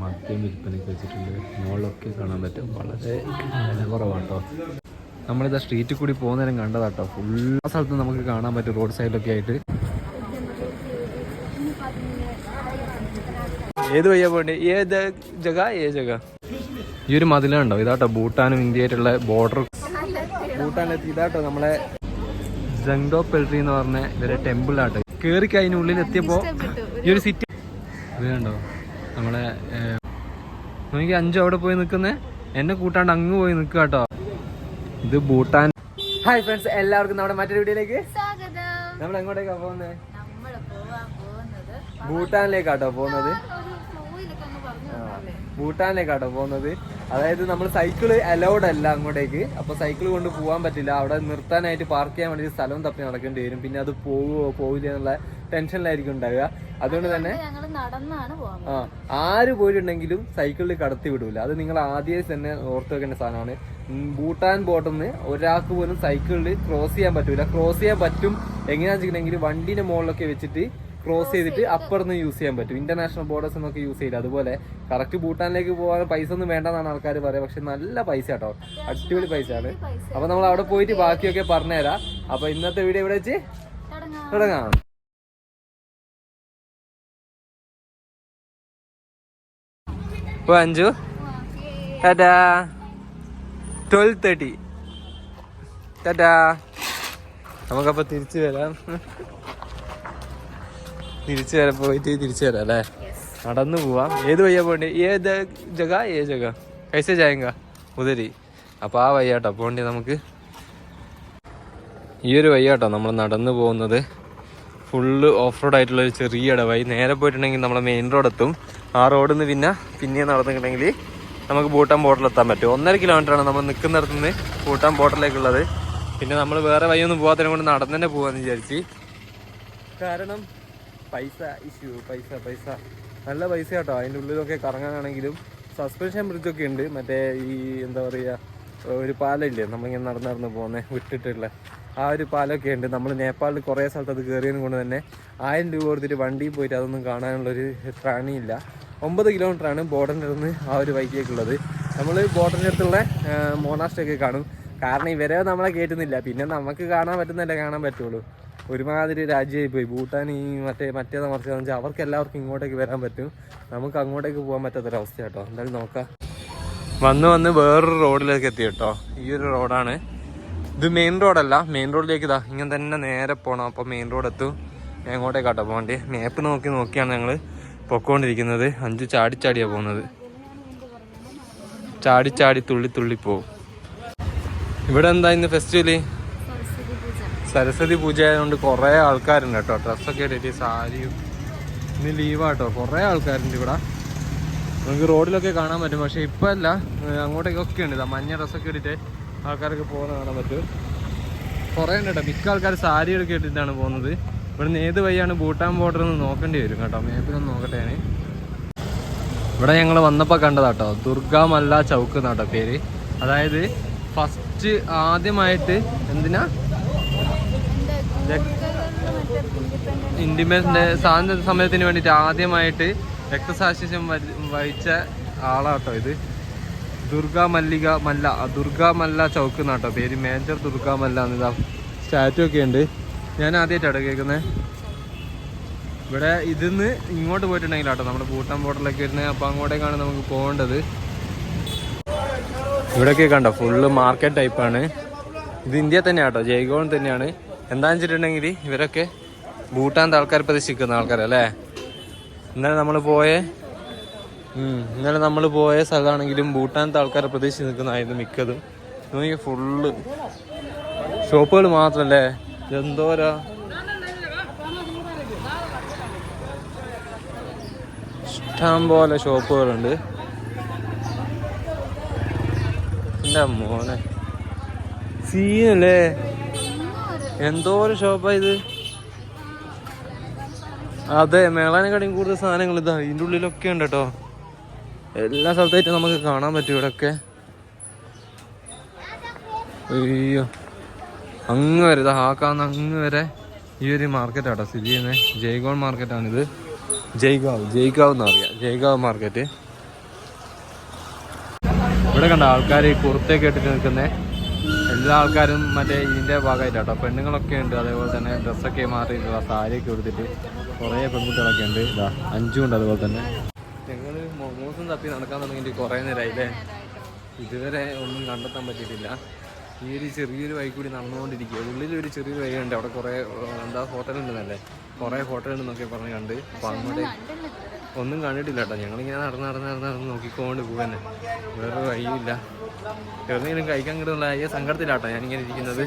മദ്യം വിൽപ്പനയ്ക്ക് വെച്ചിട്ടുണ്ട്. മോളൊക്കെ കാണാൻ പറ്റും. വളരെ വില കുറവാട്ടോ. നമ്മളിതാ സ്ട്രീറ്റിൽ കൂടി പോകുന്നേരം കണ്ടതാട്ടോ. ഫുൾ സ്ഥലത്ത് നമുക്ക് കാണാൻ പറ്റും റോഡ് സൈഡിലൊക്കെ ആയിട്ട്. ഏത് വയ്യാ പോണ്ടേ ഏത് ജഗ? ഏ ജഗ? ഈ ഒരു മതിലുണ്ടോ ഇതാട്ടോ ഭൂട്ടാനും ഇന്ത്യയായിട്ടുള്ള ബോർഡർ ഭൂട്ടാനിലെത്തി. ഇതാട്ടോ നമ്മളെ ജംഗോ പെൽട്രി എന്ന് പറഞ്ഞ ഇവരെ ടെമ്പിൾ ആട്ടോ. കേറി ഉള്ളിൽ എത്തിയപ്പോ ഈ ഒരു സിറ്റി ഇത് കണ്ടോ? നമ്മളെ എനിക്ക് അഞ്ചു അവിടെ പോയി നിൽക്കുന്നേ. എന്നെ കൂട്ടാണ്ട് അങ്ങ് പോയി നിൽക്കുക കേട്ടോ. ഇത് ബൂട്ടാൻ ഹായ് ഫ്രണ്ട്സ് എല്ലാവർക്കും നമ്മുടെ മറ്റൊരു വീഡിയോയിലേക്ക് നമ്മൾ എങ്ങോട്ടേക്കാ പോകുന്നത് ബൂട്ടാനിലേക്കാട്ടോ പോവാൻ പോകുന്നത് ഭൂട്ടാനിലേക്കാട്ടോ പോകുന്നത്. ഭൂട്ടാനിലേക്കാട്ടോ പോകുന്നത്. അതായത് നമ്മൾ സൈക്കിൾ അലൗഡ് അല്ല അങ്ങോട്ടേക്ക്. അപ്പൊ സൈക്കിൾ കൊണ്ട് പോകാൻ പറ്റില്ല. അവിടെ നിർത്താനായിട്ട് പാർക്ക് ചെയ്യാൻ വേണ്ടി സ്ഥലം തപ്പി നടക്കേണ്ടി വരും. പിന്നെ അത് പോവുമോ പോവില്ല എന്നുള്ള ടെൻഷനിലായിരിക്കും ഉണ്ടാവുക. അതുകൊണ്ട് തന്നെ ആ ആര് പോയിട്ടുണ്ടെങ്കിലും സൈക്കിളിൽ കടത്തി വിടൂല. അത് നിങ്ങൾ ആദ്യമേ തന്നെ ഓർത്തു വെക്കേണ്ട സാധനമാണ്. ഭൂട്ടാൻ നിന്ന് ഒരാൾക്ക് പോലും സൈക്കിളിൽ ക്രോസ് ചെയ്യാൻ പറ്റൂല. ക്രോസ് ചെയ്യാൻ പറ്റും. എങ്ങനെയാണെന്ന് വെച്ചിട്ടുണ്ടെങ്കിൽ വണ്ടിന്റെ മുകളിലൊക്കെ വെച്ചിട്ട് ക്രോസ് ചെയ്തിട്ട് അപ്പുറന്ന് യൂസ് ചെയ്യാൻ പറ്റും. ഇന്റർനാഷണൽ ബോർഡേഴ്സ് എന്നൊക്കെ യൂസ് ചെയ്യില്ല. അതുപോലെ കറക്റ്റ് ഭൂട്ടാനിലേക്ക് പോകാൻ പൈസ ഒന്നും വേണ്ടെന്നാണ് ആൾക്കാർ പറയുക. പക്ഷെ നല്ല പൈസ കേട്ടോ. അടിപൊളി പൈസയാണ്. പൈസ അപ്പൊ നമ്മൾ അവിടെ പോയിട്ട് ബാക്കിയൊക്കെ പറഞ്ഞുതരാം. അപ്പൊ ഇന്നത്തെ വീഡിയോ ഇവിടെ വെച്ച് തുടങ്ങാം. അഞ്ചു. ടാറ്റാ. Twelve thirty Tata. നമുക്കപ്പോൾ തിരിച്ചു വരാം. തിരിച്ചു വരാൻ പോയിട്ട് തിരിച്ചു വരാം അല്ലേ? നടന്നു പോവാം. ഏത് വയ്യാ പോണ്ടി ഏത് ജഗ? ഏ ജഗ? കൈസ ജായങ്ക ഉദരി അപ്പൊ ആ വയ്യാട്ടോ പോണ്ടി നമുക്ക്. ഈ ഒരു വയ്യാട്ടോ നമ്മൾ നടന്നു പോകുന്നത്. ഫുള്ള് ഓഫ് റോഡ് ആയിട്ടുള്ള ഒരു ചെറിയ ഇടവായി. നേരെ പോയിട്ടുണ്ടെങ്കിൽ നമ്മൾ മെയിൻ റോഡ് എത്തും. ആ റോഡിൽ നിന്ന് പിന്നെ പിന്നെ നടന്നിട്ടുണ്ടെങ്കിൽ നമുക്ക് ഭൂട്ടാൻ ബോട്ടിൽ എത്താൻ പറ്റും. ഒന്നര കിലോമീറ്റർ ആണ് നമ്മൾ നിൽക്കുന്നിടത്ത് നിന്ന് ഭൂട്ടാൻ ബോട്ടിലേക്കുള്ളത് പിന്നെ നമ്മൾ വേറെ വഴിയൊന്നും പോകാത്തതിനെ കൊണ്ട് നടന്നു തന്നെ പോകാമെന്ന് വിചാരിച്ച്. കാരണം പൈസ ഇഷ്യൂ പൈസ പൈസ. നല്ല പൈസ കേട്ടോ. അതിന്റെ ഉള്ളിലൊക്കെ കറങ്ങാനാണെങ്കിലും സസ്പെൻഷൻ ബ്രിഡ്ജൊക്കെ ഉണ്ട്. മറ്റേ ഈ എന്താ പറയുക ഒരു പാലമില്ലേ നമ്മളിങ്ങനെ നടന്ന് നടന്ന് പോകുന്നത് വിട്ടിട്ടുള്ള ആ ഒരു പാലമൊക്കെ ഉണ്ട്. നമ്മൾ നേപ്പാളിൽ കുറേ സ്ഥലത്ത് അത് കയറിയത് കൊണ്ട് തന്നെ ആയിരം രൂപ കൊടുത്തിട്ട് വണ്ടിയിൽ പോയിട്ട് അതൊന്നും കാണാനുള്ളൊരു പ്രാണിയില്ല ഒമ്പത് കിലോമീറ്ററാണ് ബോർഡറിന്റെ അടുത്ത് ആ ഒരു വൈക്കിലേക്കുള്ളത് നമ്മൾ ബോർഡറിന്റെ അടുത്തുള്ള മോണാസ്റ്റൊക്കെ കാണും. കാരണം ഇവരെ നമ്മളെ കേട്ടുന്നില്ല പിന്നെ നമുക്ക് കാണാൻ പറ്റുന്നല്ലേ കാണാൻ പറ്റുള്ളൂ. ഒരുമാതിരി രാജ്യമായി പോയി ഭൂട്ടാൻ ഈ മറ്റേ മറ്റേത് മറിച്ചതെന്ന് വെച്ചാൽ അവർക്ക് എല്ലാവർക്കും ഇങ്ങോട്ടേക്ക് വരാൻ പറ്റും. നമുക്ക് അങ്ങോട്ടേക്ക് പോകാൻ പറ്റാത്തൊരവസ്ഥ കേട്ടോ എന്തായാലും നോക്കാം. വന്ന് വന്ന് വേറൊരു റോഡിലേക്ക് എത്തി കേട്ടോ ഈ ഒരു റോഡാണ്. ഇത് മെയിൻ റോഡല്ല. മെയിൻ റോഡിലേക്ക് ഇതാ. ഇങ്ങനെ തന്നെ നേരെ പോകണം അപ്പോൾ മെയിൻ റോഡ് എത്തും എങ്ങോട്ടേക്കാട്ടോ പോകണ്ടേ. മാപ്പ് നോക്കി നോക്കിയാണ് ഞങ്ങൾ പൊക്കോണ്ടിരിക്കുന്നത്. അഞ്ച് ചാടി ചാടിയാണ് പോകുന്നത്. ചാടി ചാടി തുള്ളി തുള്ളി പോവും. ഇവിടെ എന്താ ഇന്ന് ഫെസ്റ്റിവൽ സരസ്വതി പൂജ. ആയതുകൊണ്ട് കുറേ ആൾക്കാരുണ്ട് കേട്ടോ. ഡ്രസ്സൊക്കെ ഇട്ടിട്ട് സാരിയും ഇന്ന് ലീവാട്ടോ കുറേ ആൾക്കാരുണ്ട് ഇവിടെ. നമുക്ക് റോഡിലൊക്കെ കാണാൻ പറ്റും. പക്ഷെ ഇപ്പം അല്ല അങ്ങോട്ടേക്കൊക്കെ ഉണ്ട്. മഞ്ഞ ഡ്രസ്സൊക്കെ ഇട്ടിട്ട് ആൾക്കാരൊക്കെ പോകുന്ന കാണാൻ പറ്റും. കുറേ ഉണ്ട് കേട്ടോ. മിക്ക ആൾക്കാർ സാരിയൊക്കെ ഇട്ടിട്ടാണ് പോകുന്നത്. ഇവിടുന്ന് ഏത് വഴിയാണ് ഭൂട്ടാൻ ബോർഡർ എന്ന് നോക്കേണ്ടി വരും കേട്ടോ. മേപ്പിലൊന്ന് നോക്കട്ടെ ഞാൻ ഇവിടെ ഞങ്ങൾ വന്നപ്പോൾ കണ്ടതാട്ടോ. ദുർഗാമല്ല ചൗക്ക് എന്നാട്ടോ പേര്. അതായത് ഫസ്റ്റ് ആദ്യമായിട്ട് എന്തിനാ? ഇൻഡിപെൻഡന്റ് സ്വാതന്ത്ര്യ സമയത്തിന് വേണ്ടിയിട്ട് ആദ്യമായിട്ട് രക്തസാക്ഷിസം വഹിച്ച ആളാട്ടോ ഇത്. ദുർഗ മല്ലിക മല്ല. ദുർഗ മല്ല ചൗക്ക് എന്നാട്ടോ പേര്. മേജർ ദുർഗ മല്ല എന്നിതാ സ്റ്റാറ്റു ഒക്കെ ഉണ്ട്. ഞാൻ ആദ്യമായിട്ടാണ് കേൾക്കുന്നത് ഇവിടെ ഇതിന്ന് ഇങ്ങോട്ട് പോയിട്ടുണ്ടെങ്കിലാട്ടോ നമ്മുടെ ഭൂട്ടാൻ ബോർഡറിലേക്ക് വരുന്നത് അപ്പോൾ അങ്ങോട്ടേക്കാണ് നമുക്ക് പോകേണ്ടത്. ഇവിടെയൊക്കെ കണ്ടോ ഫുള്ള് മാർക്കറ്റ് ടൈപ്പാണ് ഇത് ഇന്ത്യ തന്നെയാട്ടോ ജയ്ഗോൺ തന്നെയാണ്. എന്താണെന്ന് വെച്ചിട്ടുണ്ടെങ്കിൽ ഇവരൊക്കെ ഭൂട്ടാൻ ആൾക്കാർ പ്രതീക്ഷിക്കുന്ന ആൾക്കാരല്ലേ ഇന്നലെ നമ്മൾ പോയ ഇന്നലെ നമ്മൾ പോയ സ്ഥലമാണെങ്കിലും ഭൂട്ടാനത്തെ ആൾക്കാരെ പ്രതീക്ഷിച്ച് നിൽക്കുന്നതായിരുന്നു മിക്കതും. ഫുള്ള് ഷോപ്പുകൾ മാത്രല്ലേ? എന്തോരാ ഇഷ്ടം പോലെ ഷോപ്പുകളുണ്ട് മോനെ? സീനല്ലേ? എന്തോ ഒരു ഷോപ്പാ ഇത്. അതെ മേളാനെക്കാട്ടിയും കൂടുതൽ സാധനങ്ങൾ ഇതാ ഇതിന്റെ ഉള്ളിലൊക്കെ ഉണ്ട് കേട്ടോ എല്ലാ സ്ഥലത്തായിട്ടും നമുക്ക് കാണാൻ പറ്റും ഇവിടെയൊക്കെ അയ്യോ. അങ്ങ് വരെ ഇതാ ഹാക്കാന്ന് അങ്ങ് വരെ. ഈ ഒരു മാർക്കറ്റ് ആട്ടോ സ്ഥിതി ചെയ്യുന്നത്. ജയ്ഗോൺ മാർക്കറ്റാണിത്. ജയ്ഗാവ് ജയ്ഗാവ് എന്ന് പറയാം. ജയ്ഗാവ് മാർക്കറ്റ്. ഇവിടെ കണ്ട ആൾക്കാർ ഈ കുർത്തയൊക്കെ ഇട്ടിട്ട് നിൽക്കുന്നേ. എല്ലാ ആൾക്കാരും മറ്റേ ഇതിന്റെ ഭാഗമായിട്ടാട്ടോ. പെണ്ണുങ്ങളൊക്കെ ഉണ്ട്. അതേപോലെ തന്നെ ഡ്രസ്സൊക്കെ മാറിയിട്ടുള്ള സാരിയൊക്കെ കൊടുത്തിട്ട് കുറേ പെൺകുട്ടികളൊക്കെ ഉണ്ട്. ഇതാ അഞ്ചും ഉണ്ട് അതുപോലെ തന്നെ. ഞങ്ങൾ മോമോസും തപ്പി നടക്കാൻ തുടങ്ങിയിട്ട് കുറേ നേരമായില്ലേ? ഇതുവരെ ഒന്നും കണ്ടെത്താൻ പറ്റിയിട്ടില്ല. ഈ ഒരു ചെറിയൊരു വഴി കൂടി നടന്നുകൊണ്ടിരിക്കുക ഉള്ളിൽ ഒരു ചെറിയൊരു വഴി ഉണ്ട്. അവിടെ കുറേ എന്താ ഹോട്ടലുണ്ടെന്നല്ലേ? കുറേ ഹോട്ടലുണ്ടെന്നൊക്കെ പറഞ്ഞ് കണ്ട്. അപ്പോൾ അങ്ങോട്ട് ഒന്നും കണ്ടിട്ടില്ല കേട്ടോ. ഞങ്ങളിങ്ങനെ നടന്ന് നടന്ന് നടന്ന് നടന്ന് നോക്കിക്കൊണ്ട് പോകാനെ വേറെ വഴിയില്ല എവിടെയെങ്കിലും കഴിക്കാൻ കിട്ടുന്നില്ല അയ്യ സങ്കടത്തിലാട്ടോ ഞാനിങ്ങനെ ഇരിക്കുന്നത്.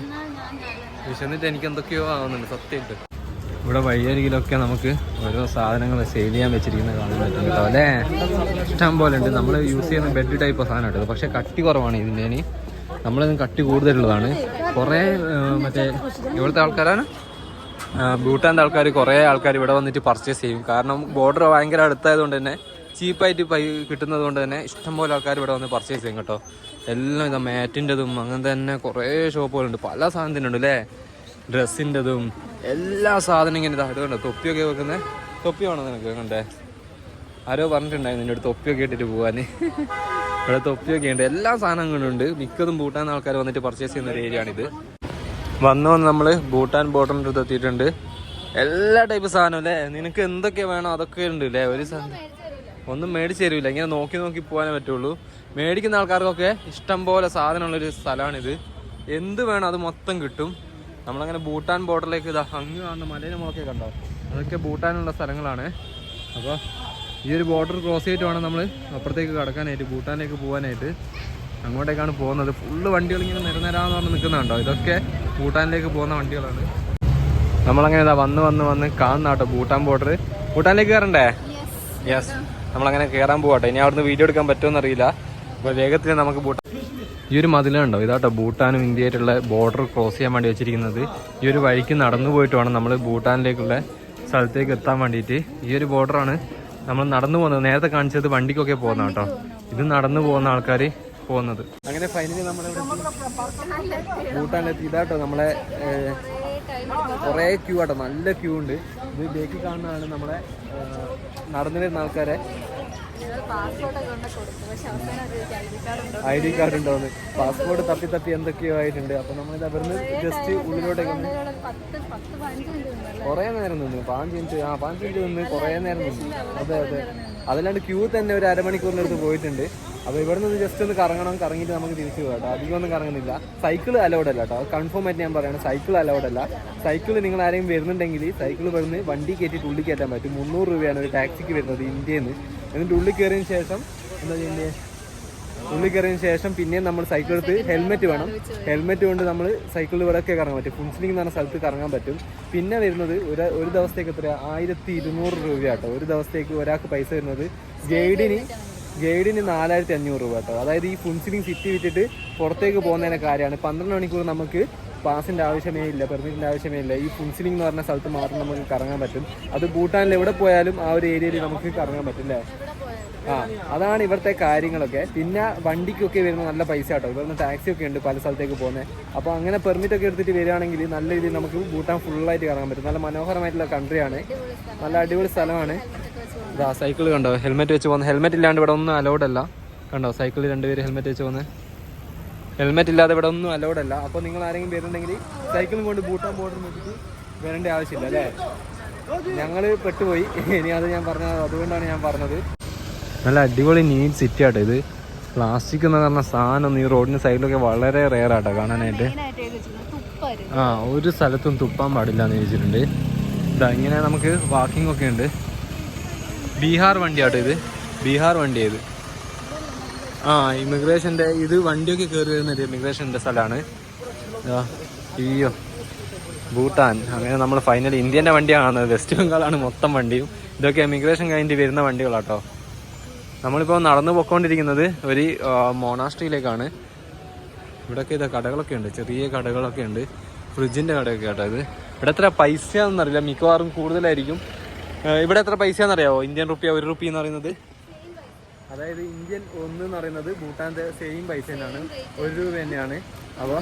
വിശന്നിട്ട് എനിക്ക് എന്തൊക്കെയോ ആവുന്നുണ്ട് സത്യമായിട്ട്. ഇവിടെ വഴിയരികിലൊക്കെ നമുക്ക് ഓരോ സാധനങ്ങൾ സെയിൽ ചെയ്യാൻ വെച്ചിരിക്കുന്നത് കാണാൻ പറ്റും കേട്ടോ അല്ലേ? ഇഷ്ടം പോലെ ഉണ്ട്. നമ്മൾ യൂസ് ചെയ്യുന്ന ബെഡ് ടൈപ്പ് സാധനം കേട്ടോ പക്ഷെ കട്ടി കുറവാണ് ഇതിന്റെ ഇനി. നമ്മളിന്ന് കട്ടി കൂടുതലുള്ളതാണ്. കുറേ മറ്റേ ഇവിടുത്തെ ആൾക്കാരാണ്? ഭൂട്ടാന്റെ ആൾക്കാർ കുറേ ആൾക്കാർ ഇവിടെ വന്നിട്ട് പർച്ചേസ് ചെയ്യും. കാരണം ബോർഡർ ഭയങ്കര അടുത്തായതുകൊണ്ട് തന്നെ ചീപ്പായിട്ട് പൈ കിട്ടുന്നത് കൊണ്ട് തന്നെ ഇഷ്ടംപോലെ ആൾക്കാർ ഇവിടെ വന്ന് പർച്ചേസ് ചെയ്യും കേട്ടോ. എല്ലാം ഇതാ മാറ്റിന്റെതും അങ്ങനെ തന്നെ കുറേ ഷോപ്പുകളുണ്ട്. പല സാധനത്തിനുണ്ട് അല്ലേ ഡ്രസ്സിന്റെതും എല്ലാ സാധനം ഇങ്ങനെ ഇതാ ഇതുകൊണ്ട് തൊപ്പിയൊക്കെ വെക്കുന്നത് തൊപ്പി വേണോ നിനക്ക്? കണ്ടേ. ആരോ പറഞ്ഞിട്ടുണ്ടായിരുന്നു അടുത്ത് തൊപ്പിയൊക്കെ ഇട്ടിട്ട് പോകാൻ ഇവിടെ തൊപ്പിയൊക്കെ ഉണ്ട്. എല്ലാ സാധനങ്ങളും ഉണ്ട്. മിക്കതും ഭൂട്ടാൻ ആൾക്കാർ വന്നിട്ട് പർച്ചേസ് ചെയ്യുന്ന ഒരു ഏരിയ ആണിത്. വന്ന് നമ്മൾ ഭൂട്ടാൻ ബോട്ടറിന്റെ അടുത്ത് എത്തിയിട്ടുണ്ട്. എല്ലാ ടൈപ്പ് സാധനം അല്ലേ നിനക്ക് എന്തൊക്കെ വേണോ അതൊക്കെ ഉണ്ട് അല്ലേ ഒരു സാധനം. ഒന്നും മേടിച്ച് തരില്ല ഇങ്ങനെ നോക്കി നോക്കി പോകാനേ പറ്റുള്ളൂ. മേടിക്കുന്ന ആൾക്കാർക്കൊക്കെ ഇഷ്ടം പോലെ സാധനമുള്ളൊരു സ്ഥലമാണിത്. എന്ത് വേണം അത് മൊത്തം കിട്ടും. നമ്മളങ്ങനെ ഭൂട്ടാൻ ബോർഡറിലേക്ക് ഇതാ അങ്ങ് കാണുന്ന മലയിലെ മുളക്കെ കണ്ടോ? അതൊക്കെ ഭൂട്ടാനുള്ള സ്ഥലങ്ങളാണ്. അപ്പോൾ ഈ ഒരു ബോർഡർ ക്രോസ് ചെയ്തിട്ട് വേണം നമ്മൾ അപ്പുറത്തേക്ക് കടക്കാനായിട്ട് ഭൂട്ടാനിലേക്ക് പോകാനായിട്ട് അങ്ങോട്ടേക്കാണ് പോകുന്നത്. ഫുള്ള് വണ്ടികൾ ഇങ്ങനെ നിരനിരാന്ന് പറഞ്ഞ് നിൽക്കുന്നുണ്ടോ? ഇതൊക്കെ ഭൂട്ടാനിലേക്ക് പോകുന്ന വണ്ടികളാണ്. നമ്മളങ്ങനെ ഇതാ വന്ന് വന്ന് വന്ന് കാണുന്ന കേട്ടോ ഭൂട്ടാൻ ബോർഡർ ഭൂട്ടാനിലേക്ക് കയറണ്ടേ? യെസ് നമ്മളങ്ങനെ കയറാൻ പോകട്ടെ ഇനി അവിടുന്ന് വീഡിയോ എടുക്കാൻ പറ്റുമെന്ന് അറിയില്ല. അപ്പോൾ വേഗത്തിൽ നമുക്ക് ഭൂട്ടാൻ ഈ ഒരു മതിലുണ്ടോ? ഇതാട്ടോ ഭൂട്ടാനും ഇന്ത്യയായിട്ടുള്ള ബോർഡർ ക്രോസ് ചെയ്യാൻ വേണ്ടി വെച്ചിരിക്കുന്നത്. ഈ ഒരു വഴിക്ക് നടന്നു പോയിട്ട് വേണം നമ്മൾ ഭൂട്ടാനിലേക്കുള്ള സ്ഥലത്തേക്ക് എത്താൻ വേണ്ടിയിട്ട്. ഈ ഒരു ബോർഡറാണ് നമ്മൾ നടന്നു പോകുന്നത്. നേരത്തെ കാണിച്ചത് വണ്ടിക്കൊക്കെ പോകുന്ന കേട്ടോ ഇത് നടന്നു പോകുന്ന ആൾക്കാർ പോകുന്നത്. അങ്ങനെ ഫൈനലി നമ്മൾ ഭൂട്ടാനിലെത്തി. ഇതാട്ടോ നമ്മളെ കുറേ ക്യൂ ആട്ടോ. നല്ല ക്യൂ ഉണ്ട്. ഇത് ബേക്കി കാണുന്നതാണ് നമ്മളെ നടന്നിരുന്ന നടന്നു വരുന്ന ആൾക്കാരെ. ഐ ഡി കാർഡ് ഉണ്ടോ ഐ കാർഡ് ഉണ്ടോന്ന്. പാസ്പോർട്ട് തപ്പി തപ്പി എന്തൊക്കെയോ ആയിട്ടുണ്ട്. അപ്പൊ നമ്മൾ ഇത് അവിടുന്ന് ജസ്റ്റ് ഉള്ളിലോട്ടേക്ക് കുറെ നേരം നിന്ന്. പാഞ്ച് മിനിറ്റ് ആ പാഞ്ച് മിനിറ്റ് നിന്ന് കുറേ നേരം നിന്ന്. അതെ അതെ. അതല്ലാണ്ട് ക്യൂ തന്നെ ഒരു അരമണിക്കൂറിനടുത്ത് പോയിട്ടുണ്ട്. അപ്പോൾ ഇവിടെ നിന്ന് ജസ്റ്റ് ഒന്ന് കറങ്ങണം. കറങ്ങിട്ട് നമുക്ക് തിരിച്ചു പോകാം കേട്ടോ. അധികം ഒന്നും കറങ്ങുന്നില്ല. സൈക്കിൾ അലൗഡ് അല്ല കേട്ടോ. കൺഫേം ആയിട്ട് ഞാൻ പറയണം സൈക്കിൾ അലൗഡ് അല്ല. സൈക്കിൾ നിങ്ങൾ ആരെയും വരുന്നുണ്ടെങ്കിൽ സൈക്കിൾ വരുന്ന വണ്ടി കയറ്റിയിട്ട് ഉള്ളിൽ കയറ്റാൻ പറ്റും. മുന്നൂറ് രൂപയാണ് ഒരു ടാക്സിക്ക് വരുന്നത് ഇന്ത്യയിൽ നിന്ന് എന്നിട്ട് ഉള്ളിൽ കയറിയതിന് ശേഷം എന്താ ചെയ്യേണ്ടത് ഉള്ളിൽ കയറിയതിന് ശേഷം പിന്നെയും നമ്മൾ സൈക്കിൾ എടുത്ത് ഹെൽമെറ്റ് വേണം. ഹെൽമെറ്റ് കൊണ്ട് നമ്മൾ സൈക്കിളിൽ ഇവിടെയൊക്കെ കറങ്ങാൻ പറ്റും. ഫുൻസിലിംഗ് എന്ന് സ്ഥലത്ത് കറങ്ങാൻ പറ്റും. പിന്നെ വരുന്നത് ഒരു ഒരു ദിവസത്തേക്ക് എത്ര ആയിരത്തി ഇരുന്നൂറ് രൂപയാട്ടോ ഒരു ദിവസത്തേക്ക് ഒരാൾക്ക് പൈസ വരുന്നത്. ഗൈഡിന് ഗൈഡിന് നാലായിരത്തി അഞ്ഞൂറ് രൂപ കേട്ടോ. അതായത് ഈ ഫുൻസിലിംഗ് സിറ്റി വിട്ടിട്ട് പുറത്തേക്ക് പോകുന്നതിനെ കാര്യമാണ്. പന്ത്രണ്ട് മണിക്കൂർ നമുക്ക് പാസിന്റെ ആവശ്യമേ ഇല്ല പെർമിറ്റിന്റെ ആവശ്യമേ ഇല്ല. ഈ ഫുൻസിലിംഗ് എന്ന് പറഞ്ഞ സ്ഥലത്ത് മാത്രം നമുക്ക് കറങ്ങാൻ പറ്റും. അത് ഭൂട്ടാനിൽ എവിടെ പോയാലും ആ ഒരു ഏരിയയിൽ നമുക്ക് കറങ്ങാൻ പറ്റും അല്ലേ? ആ അതാണ് ഇവിടുത്തെ കാര്യങ്ങളൊക്കെ. പിന്നെ വണ്ടിക്കൊക്കെ വരുന്ന നല്ല പൈസ കേട്ടോ. ഇവിടുന്ന് ടാക്സി ഒക്കെ ഉണ്ട് പല സ്ഥലത്തേക്ക് പോകുന്നത് അപ്പോൾ അങ്ങനെ പെർമിറ്റ് ഒക്കെ എടുത്തിട്ട് വരികയാണെങ്കിൽ നല്ല രീതിയിൽ നമുക്ക് ഭൂട്ടാൻ ഫുള്ളായിട്ട് കറങ്ങാൻ പറ്റും. നല്ല മനോഹരമായിട്ടുള്ള കൺട്രിയാണ് നല്ല അടിപൊളി സ്ഥലമാണ്. ഇതാ സൈക്കിൾ കണ്ടോ? ഹെൽമെറ്റ് വെച്ച് പോകുന്ന ഹെൽമെറ്റ് ഇല്ലാണ്ട് ഇവിടെ ഒന്നും അലൗഡ് അല്ല. കണ്ടോ? സൈക്കിളിൽ രണ്ടുപേര് ഹെൽമെറ്റ് വെച്ച് പോകുന്നത് ഹെൽമെറ്റ് ഇല്ലാതെ ഇവിടെ ഒന്നും അലൗഡ് അല്ല. അപ്പോൾ നിങ്ങൾ ആരെങ്കിലും വരുന്നുണ്ടെങ്കിൽ സൈക്കിളും കൊണ്ട് ബൂട്ടാൻ ബോർഡർ വെച്ചിട്ട് വരേണ്ട ആവശ്യമില്ല അല്ലേ? ഞങ്ങൾ പെട്ടുപോയി. ഇനി അത് ഞാൻ പറഞ്ഞത് അതുകൊണ്ടാണ് ഞാൻ പറഞ്ഞത്. നല്ല അടിപൊളി നീറ്റ് സിറ്റി ആട്ടോ ഇത്. പ്ലാസ്റ്റിക് എന്ന് പറഞ്ഞ സാധനം ഈ റോഡിന് സൈഡിലൊക്കെ വളരെ റെയർ ആട്ടോ കാണാനായിട്ട്. ആ ഒരു സ്ഥലത്തും തുപ്പാൻ പാടില്ല എന്ന് ചോദിച്ചിട്ടുണ്ട്. ഇതാ ഇങ്ങനെ നമുക്ക് വാക്കിംഗ് ഒക്കെ ഉണ്ട്. ബീഹാർ വണ്ടിയാട്ടോ ഇത്. ബീഹാർ വണ്ടി ഇത്. ആ ഇമിഗ്രേഷന്റെ ഇത് വണ്ടിയൊക്കെ കയറി വരുന്ന ഒരു ഇമിഗ്രേഷന്റെ സ്ഥലമാണ്. അയ്യോ. ഭൂട്ടാൻ. അങ്ങനെ നമ്മൾ ഫൈനലി ഇന്ത്യന്റെ വണ്ടിയാണ്. വെസ്റ്റ് ബംഗാളാണ് മൊത്തം വണ്ടിയും. ഇതൊക്കെ ഇമിഗ്രേഷൻ കഴിഞ്ഞിട്ട് വരുന്ന വണ്ടികളാട്ടോ. നമ്മളിപ്പോൾ നടന്നു പോയിക്കൊണ്ടിരിക്കുന്നത് ഒരു മോണാസ്ട്രിയിലേക്കാണ് ഇവിടെയൊക്കെ ഇതാ കടകളൊക്കെ ഉണ്ട്. ചെറിയ കടകളൊക്കെ ഉണ്ട്. ഫ്രിഡ്ജിന്റെ കടയൊക്കെ ആട്ടോ ഇത്. ഇവിടെ എത്ര പൈസ എന്നറിയില്ല മിക്കവാറും കൂടുതലായിരിക്കും. ഇവിടെ എത്ര പൈസ എന്നറിയാവോ ഇന്ത്യൻ റുപ്യ ഒരു റുപ്യ എന്ന് പറയുന്നത്? അതായത് ഇന്ത്യൻ ഒന്ന് എന്ന് പറയുന്നത് ഭൂട്ടാന്റെ സെയിം പൈസ തന്നെയാണ്. ഒരു രൂപ തന്നെയാണ്. അപ്പോൾ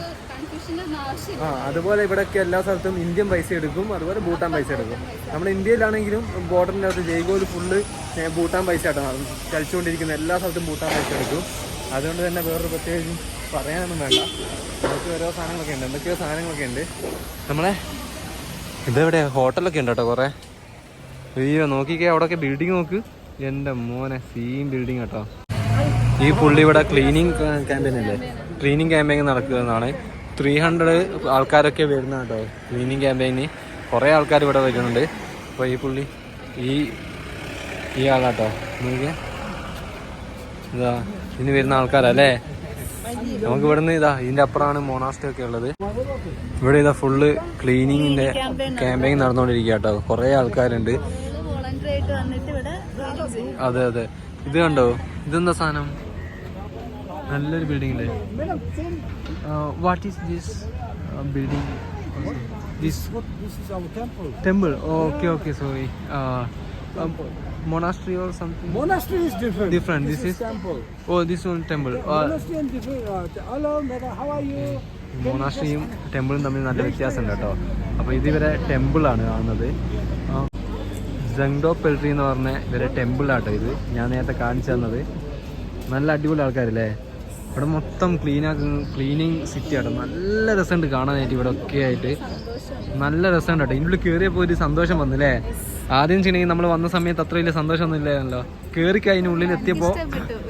ആ അതുപോലെ ഇവിടെയൊക്കെ എല്ലാ സ്ഥലത്തും ഇന്ത്യൻ പൈസ എടുക്കും. അതുപോലെ ഭൂട്ടാൻ പൈസ എടുക്കും. നമ്മുടെ ഇന്ത്യയിലാണെങ്കിലും ബോർഡറിന്റെ അകത്ത് ജയ്ഗോൽ ഫുള്ള് ഭൂട്ടാൻ പൈസ ആയിട്ടാണ് കളിച്ചുകൊണ്ടിരിക്കുന്ന എല്ലാ സ്ഥലത്തും ഭൂട്ടാൻ പൈസ എടുക്കും. അതുകൊണ്ട് തന്നെ വേറൊരു പ്രത്യേകിച്ച് പറയാനൊന്നും വേണ്ട. നമുക്ക് ഓരോ സാധനങ്ങളൊക്കെ ഉണ്ട്. എന്തൊക്കെയോ സാധനങ്ങളൊക്കെ ഉണ്ട്. നമ്മളെ ഇതെവിടെ ഹോട്ടലൊക്കെ ഉണ്ട് കേട്ടോ കുറേ? അയ്യോ നോക്കിക്കേ അവിടെയൊക്കെ ബിൽഡിംഗ് നോക്ക്. എന്റെ മോനെ സീം ബിൽഡിംഗ് കേട്ടോ. ഈ പുള്ളി ഇവിടെ ക്ലീനിങ് ക്യാമ്പയിൻ അല്ലേ ക്ലീനിങ് ക്യാമ്പയിൻ നടക്കുന്നതാണ് ത്രീ ഹൺഡ്രഡ് ആൾക്കാരൊക്കെ വരുന്ന കേട്ടോ ക്ലീനിങ് ക്യാമ്പയിന് കുറേ ആൾക്കാർ ഇവിടെ വരുന്നുണ്ട്. അപ്പോൾ ഈ പുള്ളി ഈ ഈ ആളാട്ടോ നോക്കിയേ ഇതാ ഇനി വരുന്ന ആൾക്കാരല്ലേ നമുക്ക് ഇവിടുന്ന് ഇതാ ഇതിന്റെ അപ്പുറമാണ് മോണാസ്റ്റി ഒക്കെ ഉള്ളത്. ഇവിടെ ഇതാ ഫുള്ള് ക്ലീനിങ്ങിന്റെ ക്യാമ്പയിൻ നടന്നുകൊണ്ടിരിക്കുക കേട്ടോ. കുറേ ആൾക്കാരുണ്ട്. ആയിട്ട് വന്നിട്ട് ഇവിടെ അതെ അതെ ഇത് കണ്ടോ ഇതെന്താ സാധനം നല്ലൊരു ബിൽഡിംഗ് അല്ലേ what is this building this This is temple. Temple okay okay sorry monastery or something Monastery is different. Different, this is- temple. Oh this one temple Monastery and different. Uh, hello, madam. How are you? മോണാസ്ട്രിയും ടെമ്പിളും തമ്മിൽ നല്ല വ്യത്യാസമുണ്ട് കേട്ടോ അപ്പോൾ ഇത് ഇവരെ ടെമ്പിളാണ് കാണുന്നത് ജങ്ഡോ പെൽട്രി എന്ന് പറഞ്ഞ ഇവരെ ടെമ്പിളാട്ടോ ഇത്. ഞാൻ നേരത്തെ കാണിച്ചു തന്നത്. നല്ല അടിപൊളി ആൾക്കാരല്ലേ? ഇവിടെ മൊത്തം ക്ലീൻ ആക്കുന്ന ക്ലീനിങ് സിറ്റി ആട്ടോ. നല്ല രസമുണ്ട് കാണാനായിട്ട് ഇവിടെ ഒക്കെ ആയിട്ട്. നല്ല രസമുണ്ട് കേട്ടോ. ഇതിനുള്ളിൽ കയറിയപ്പോൾ ഒരു സന്തോഷം വന്നില്ലേ? ആദ്യം ചെയ്യണമെങ്കിൽ നമ്മൾ വന്ന സമയത്ത് അത്ര വലിയ സന്തോഷമൊന്നും ഇല്ലായിരുന്നല്ലോ. കയറി കഴിഞ്ഞ ഉള്ളിൽ എത്തിയപ്പോൾ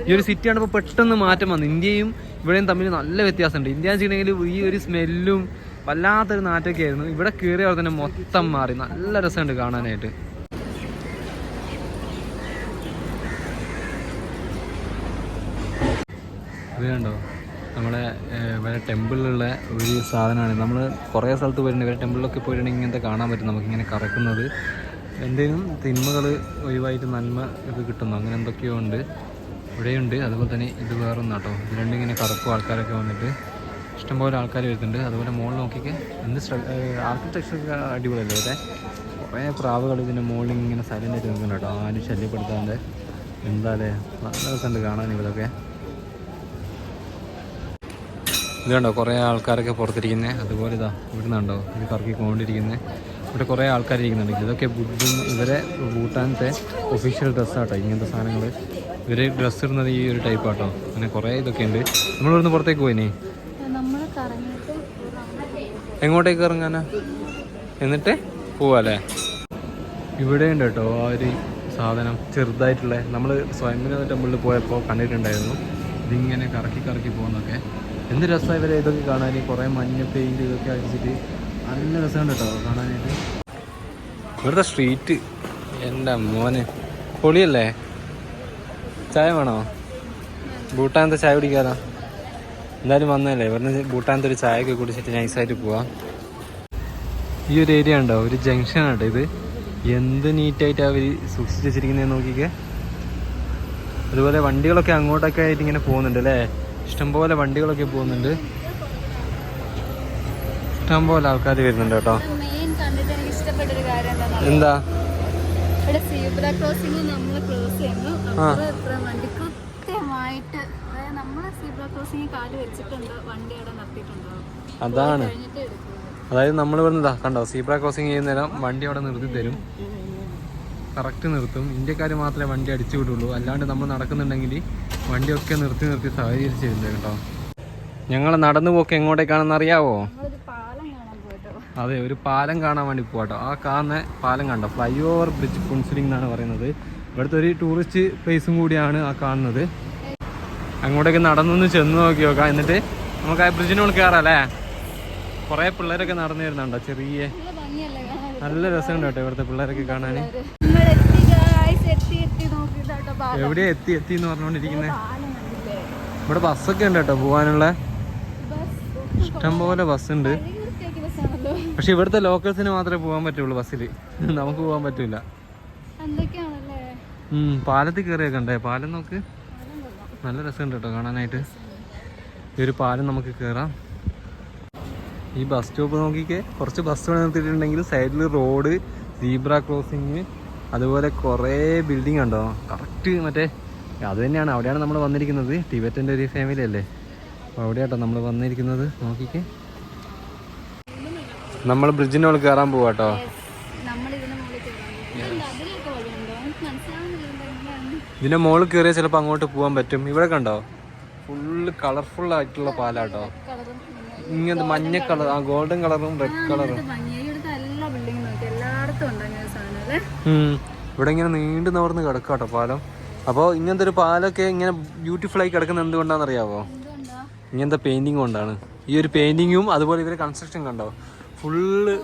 ഈ ഒരു സിറ്റി ആണിപ്പോൾ പെട്ടെന്ന് മാറ്റം വന്നു. ഇന്ത്യയും ഇവിടെയും തമ്മിൽ നല്ല വ്യത്യാസമുണ്ട്. ഇന്ത്യ വെച്ചിട്ടുണ്ടെങ്കിൽ ഈ ഒരു സ്മെല്ലും വല്ലാത്തൊരു നാറ്റൊക്കെ ആയിരുന്നു. ഇവിടെ കയറിയ തന്നെ മൊത്തം മാറി. നല്ല രസമുണ്ട് കാണാനായിട്ട്. ഇത് കണ്ടോ? നമ്മളെ വേറെ ടെമ്പിളിലുള്ള ഒരു സാധനമാണ്. നമ്മൾ കുറേ സ്ഥലത്ത് പോയിട്ടുണ്ട്. വേറെ ടെമ്പിളിലൊക്കെ പോയിട്ടുണ്ടെങ്കിൽ ഇങ്ങനത്തെ കാണാൻ പറ്റും. നമുക്കിങ്ങനെ കറക്കുന്നത്. എന്തെങ്കിലും തിന്മകൾ ഒഴിവായിട്ട് നന്മ ഇത് കിട്ടുന്നു. അങ്ങനെ എന്തൊക്കെയോ ഉണ്ട്. ഇവിടെയുണ്ട്. അതുപോലെ തന്നെ ഇത് വേറൊന്നാണ് കേട്ടോ ഇത് രണ്ടും ഇങ്ങനെ കറക്കും. ആൾക്കാരൊക്കെ വന്നിട്ട് ഇഷ്ടംപോലെ ആൾക്കാർ വരുന്നുണ്ട്. അതുപോലെ മോൾ നോക്കിയൊക്കെ എന്ത് ആർക്കിടെക്ചർ അടിപൊളിയല്ലേ ഇവിടെ കുറേ പ്രാവുകൾ ഇതിന്റെ മുകളിൽ ഇങ്ങനെ സൈലന്റ് ആയിട്ട് നിൽക്കുന്നുണ്ട് കേട്ടോ ആരും ശല്യപ്പെടുത്താണ്ട്. എന്താ അല്ലേ? നല്ല രസമുണ്ട് കാണാൻ ഇവിടെയൊക്കെ ഇത് കണ്ടോ കുറേ ആൾക്കാരൊക്കെ പുറത്തിരിക്കുന്നത് അതുപോലെ ഇതാ ഇവിടുന്ന് നിന്നുണ്ടോ ഇത് കറക്കിക്കൊണ്ടിരിക്കുന്നത് ഇവിടെ കുറേ ആൾക്കാർ ഇരിക്കുന്നുണ്ട് ഇതൊക്കെ ബുദ്ധും ഇവരെ ഭൂട്ടാനത്തെ ഒഫീഷ്യൽ ഡ്രസ്സാട്ടോ ഇങ്ങനത്തെ സാധനങ്ങൾ ഇവർ ഡ്രസ്സ് ഇടുന്നത് ഈ ഒരു ടൈപ്പ് ആട്ടോ. അങ്ങനെ കുറേ ഇതൊക്കെ ഉണ്ട് നമ്മളിവിടുന്ന് പുറത്തേക്ക് പോയിനി. എങ്ങോട്ടേക്ക് ഇറങ്ങാനാ എന്നിട്ട് പോവാല്ലേ? ഇവിടെ ഉണ്ട് കേട്ടോ ആ ഒരു സാധനം. ചെറുതായിട്ടുള്ള നമ്മൾ സ്വയംഭര ടെമ്പിളിൽ പോയപ്പോൾ കണ്ടിട്ടുണ്ടായിരുന്നു. ഇതിങ്ങനെ കറക്കി കറക്കി പോകുന്നൊക്കെ എന്ത് രസമായി ഇവരെ ഇതൊക്കെ കാണാൻ? കുറേ മഞ്ഞ പെയിന്റ് ഇതൊക്കെ അടിച്ചിട്ട് നല്ല രസമുണ്ട് കേട്ടോ കാണാനായിട്ട്. ഇവിടുത്തെ സ്ട്രീറ്റ് എന്റെ മോന്. പൊളിയല്ലേ? ചായ വേണോ? ഭൂട്ടാനത്തെ ചായ കുടിക്കാതാ എന്തായാലും വന്നല്ലേ ഇവിടുന്ന് ഭൂട്ടാനത്തെ ഒരു ചായയൊക്കെ കുടിച്ചിട്ട് നൈസായിട്ട് പോവാം. ഈ ഒരു ഏരിയ ഉണ്ടോ? ഒരു ജംഗ്ഷൻ ആട്ടോ ഇത്. എന്ത് നീറ്റായിട്ട് അവർ സൂക്ഷിച്ച് വെച്ചിരിക്കുന്നത് നോക്കിക്കേ. അതുപോലെ വണ്ടികളൊക്കെ അങ്ങോട്ടൊക്കെ ആയിട്ട് ഇങ്ങനെ പോകുന്നുണ്ട് അല്ലേ? ഇഷ്ടംപോലെ വണ്ടികളൊക്കെ പോകുന്നുണ്ട്. ഇഷ്ടംപോലെ ആൾക്കാർ വരുന്നുണ്ട് കേട്ടോ. എന്താ? അതാണ്. അതായത് നമ്മൾ ഇവിടുന്ന് കണ്ടോ? സീബ്ര ക്രോസിംഗ് ചെയ്യുന്ന നേരം വണ്ടി അവിടെ നിർത്തി തരും. കറക്റ്റ് നിർത്തും. ഇന്ത്യക്കാർ മാത്രമേ വണ്ടി അടിച്ചു വിടുള്ളൂ. അല്ലാണ്ട് നമ്മൾ നടക്കുന്നുണ്ടെങ്കിൽ വണ്ടിയൊക്കെ നിർത്തി നിർത്തി സഹകരിച്ച് തരുന്നത് കേട്ടോ. ഞങ്ങൾ നടന്നു പോക്ക് എങ്ങോട്ടേക്കാണെന്ന് അറിയാവോ? അതെ ഒരു പാലം കാണാൻ വേണ്ടി പോവാട്ടോ. ആ കാണുന്ന പാലം കണ്ടോ? ഫ്ലൈ ഓവർ ബ്രിഡ്ജ് കൗൺസിലിംഗ് എന്നാണ് പറയുന്നത്. ഇവിടുത്തെ ഒരു ടൂറിസ്റ്റ് പ്ലേസും കൂടിയാണ് ആ കാണുന്നത്. അങ്ങോട്ടേക്ക് നടന്നൊന്ന് ചെന്ന് നോക്കി നോക്കാം. എന്നിട്ട് നമുക്ക് ആ ബ്രിഡ്ജിനോട് കയറാം അല്ലേ? കുറേ പിള്ളേരൊക്കെ നടന്നു വരുന്നുണ്ടോ? ചെറിയ നല്ല രസമുണ്ട് കേട്ടോ ഇവിടുത്തെ പിള്ളേരൊക്കെ കാണാൻ നിങ്ങൾ എത്തി guys, എത്തി എത്തി നോക്കിയിട്ടോ പാലം എവിടെ എത്തി എത്തി എന്ന് പറഞ്ഞോണ്ടിരിക്കുന്നേ? ഇവിടെ ബസ്സൊക്കെ ഉണ്ട് കേട്ടോ പോവാനുള്ള ഇഷ്ടംപോലെ ബസ്സുണ്ട്. പക്ഷെ ഇവിടുത്തെ ലോക്കൽസിന് മാത്രമേ പോകാൻ പറ്റുള്ളൂ ബസ്സിൽ നമുക്ക് പോകാൻ പറ്റൂല. പാലത്തിൽ കയറിയൊക്കെ ഉണ്ടേ? പാലം നോക്ക്. നല്ല രസം നല്ല രസമുണ്ട് കേട്ടോ കാണാനായിട്ട്. ഈ ഒരു പാലം നമുക്ക് കയറാം ഈ ബസ് സ്റ്റോപ്പ് നോക്കിക്കേ. കുറച്ച് ബസ് നിർത്തിയിട്ടുണ്ടെങ്കിൽ സൈഡിൽ റോഡ് സീബ്ര ക്രോസിങ് അതുപോലെ കുറേ ബിൽഡിംഗ് ഉണ്ടോ? കറക്റ്റ് മറ്റേ അത് തന്നെയാണ്. അവിടെയാണ് നമ്മൾ വന്നിരിക്കുന്നത്. ടിബറ്റന്റെ ഒരു ഫാമിലി അല്ലേ? അപ്പോൾ അവിടെയാട്ടോ നമ്മൾ വന്നിരിക്കുന്നത്. നോക്കിക്കേ. നമ്മൾ ബ്രിഡ്ജിനോട് കയറാൻ പോവാട്ടോ. മുകളിൽ കയറാൻ ഇതിന്റെ മുകളിൽ കയറിയാൽ ചിലപ്പോൾ അങ്ങോട്ട് പോകാൻ പറ്റും. ഇവിടെ കണ്ടോ? ഫുള്ള് കളർഫുൾ ആയിട്ടുള്ള പാലാട്ടോ. ഇങ്ങനത്തെ മഞ്ഞ കളർ ആ ഗോൾഡൻ കളറും റെഡ് കളറും ഭംഗി ഇവിടുത്തെ എല്ലാ ബിൽഡിംഗ് നോക്കി എല്ലായിടത്തും ഉണ്ട് അങ്ങനെ ഒരു സാധനം അല്ലേ ഇവിടെ ഇങ്ങനെ നീണ്ടു നിവർന്ന് കിടക്കാട്ടോ പാലം. അപ്പോൾ ഇങ്ങനത്തെ ഒരു പാലൊക്കെ ഇങ്ങനെ ബ്യൂട്ടിഫുൾ ആയി കിടക്കുന്നത് എന്തുകൊണ്ടാണെന്ന് അറിയാവോ ഇങ്ങനത്തെ പെയിന്റിങ് കൊണ്ടാണ്. ഈ ഒരു പെയിന്റിങ്ങും അതുപോലെ ഇവരെ കൺസ്ട്രക്ഷൻ കണ്ടോ? ഫുള്ള്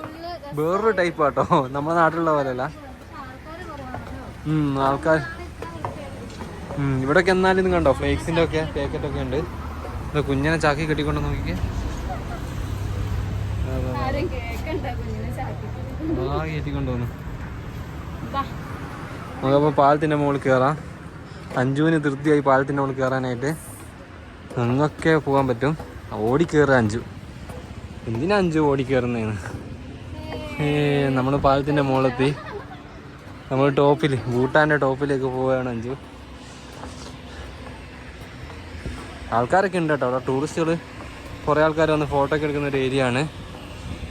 വേറൊരു ടൈപ്പ് ആട്ടോ. നമ്മുടെ നാട്ടിലുള്ള പോലെയല്ല. ആൾക്കാർ. ഇവിടൊക്കെ എന്നാലും ഇത് കണ്ടോ? ഫ്ലേക്സിന്റെ ഒക്കെ പാക്കറ്റ് ഒക്കെ ഉണ്ട്. ഇത് കുഞ്ഞിനെ ചാക്കി കെട്ടിക്കൊണ്ട് നോക്കിക്കേ. ആ കയറ്റിക്കൊണ്ട് നമുക്കപ്പോൾ പാലത്തിന്റെ മുകളിൽ കയറാം അഞ്ചുവിന് തൃപ്തിയായി പാലത്തിന്റെ മുകളിൽ കയറാനായിട്ട് അങ്ങൊക്കെ പോകാൻ പറ്റും. ഓടി അഞ്ചു എന്തിനാ അഞ്ചു ഓടി ഏ നമ്മൾ പാലത്തിന്റെ മുകളിലെത്തി. നമ്മൾ ടോപ്പിൽ ഭൂട്ടാന്റെ ടോപ്പിലേക്ക് പോവുകയാണ് അഞ്ചു ആൾക്കാരൊക്കെ ഉണ്ട് കേട്ടോ. അവിടെ ടൂറിസ്റ്റുകൾ കുറേ ആൾക്കാർ വന്ന് ഫോട്ടോ ഒക്കെ എടുക്കുന്ന ഒരു ഏരിയ ആണ്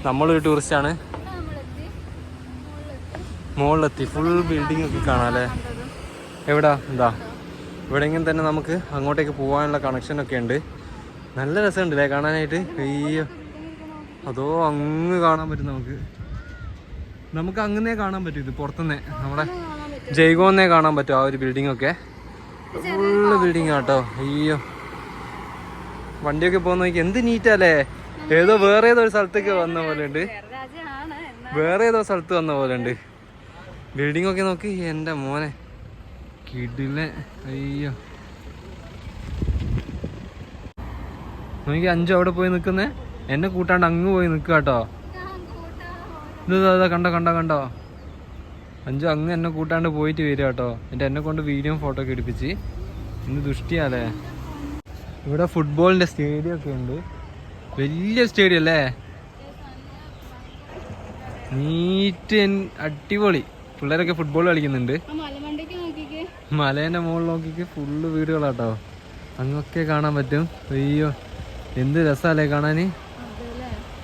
നമ്മളൊരു ടൂറിസ്റ്റാണ്. മുകളിലെത്തി ഫുൾ ബിൽഡിംഗ് ഒക്കെ കാണാം അല്ലേ എവിടാ? എന്താ? ഇവിടെ ഇങ്ങനെ തന്നെ നമുക്ക് അങ്ങോട്ടേക്ക് പോകാനുള്ള കണക്ഷൻ ഒക്കെ ഉണ്ട്. നല്ല രസമുണ്ട് അല്ലേ കാണാനായിട്ട്? അയ്യോ. അതോ അങ്ങ് കാണാൻ പറ്റും നമുക്ക്. നമുക്ക് അങ്ങനെ കാണാൻ പറ്റും. ഇത് പുറത്തുനിന്നേ. നമ്മുടെ ജൈഗോന്നേ കാണാൻ പറ്റും ആ ഒരു ബിൽഡിംഗ് ഒക്കെ. ഫുള്ള് ബിൽഡിംഗ് ആട്ടോ അയ്യോ. വണ്ടിയൊക്കെ പോകുന്ന നോക്കി എന്ത് നീറ്റല്ലേ ഏതോ വേറെ ഏതോ ഒരു സ്ഥലത്തേക്ക് വന്ന പോലെ ഉണ്ട്. വേറെ ഏതോ സ്ഥലത്ത് വന്ന പോലെ ഉണ്ട്. ബിൽഡിംഗ് ഒക്കെ നോക്ക്. എന്റെ മോനെ. കിടിലെ അയ്യോ. നോക്കി അഞ്ചു അവിടെ പോയി നിൽക്കുന്നേ. എന്നെ കൂട്ടാണ്ട് അങ്ങ് പോയി നിൽക്കുക കേട്ടോ. ഇത് കണ്ടോ കണ്ടോ കണ്ടോ. അഞ്ചു അങ്ങ് എന്നെ കൂട്ടാണ്ട് പോയിട്ട് വരിക കേട്ടോ. എന്റെ എന്നെ കൊണ്ട് വീഡിയോ ഫോട്ടോ ഒക്കെ എടുപ്പിച്ച്. ഇന്ന് ദുഷ്ടിയാലേ. ഇവിടെ ഫുട്ബോളിന്റെ സ്റ്റേഡിയം ഒക്കെ ഉണ്ട്. വലിയ സ്റ്റേഡിയം അല്ലേ? നീറ്റ് അടിപൊളി. പിള്ളേരൊക്കെ ഫുട്ബോൾ കളിക്കുന്നുണ്ട്. മലേന്റെ മുകളിൽ നോക്കിക്ക് ഫുള്ള് വീടുകളാട്ടോ. അങ്ങൊക്കെ കാണാൻ പറ്റും. അയ്യോ എന്ത് രസമല്ലേ കാണാന്?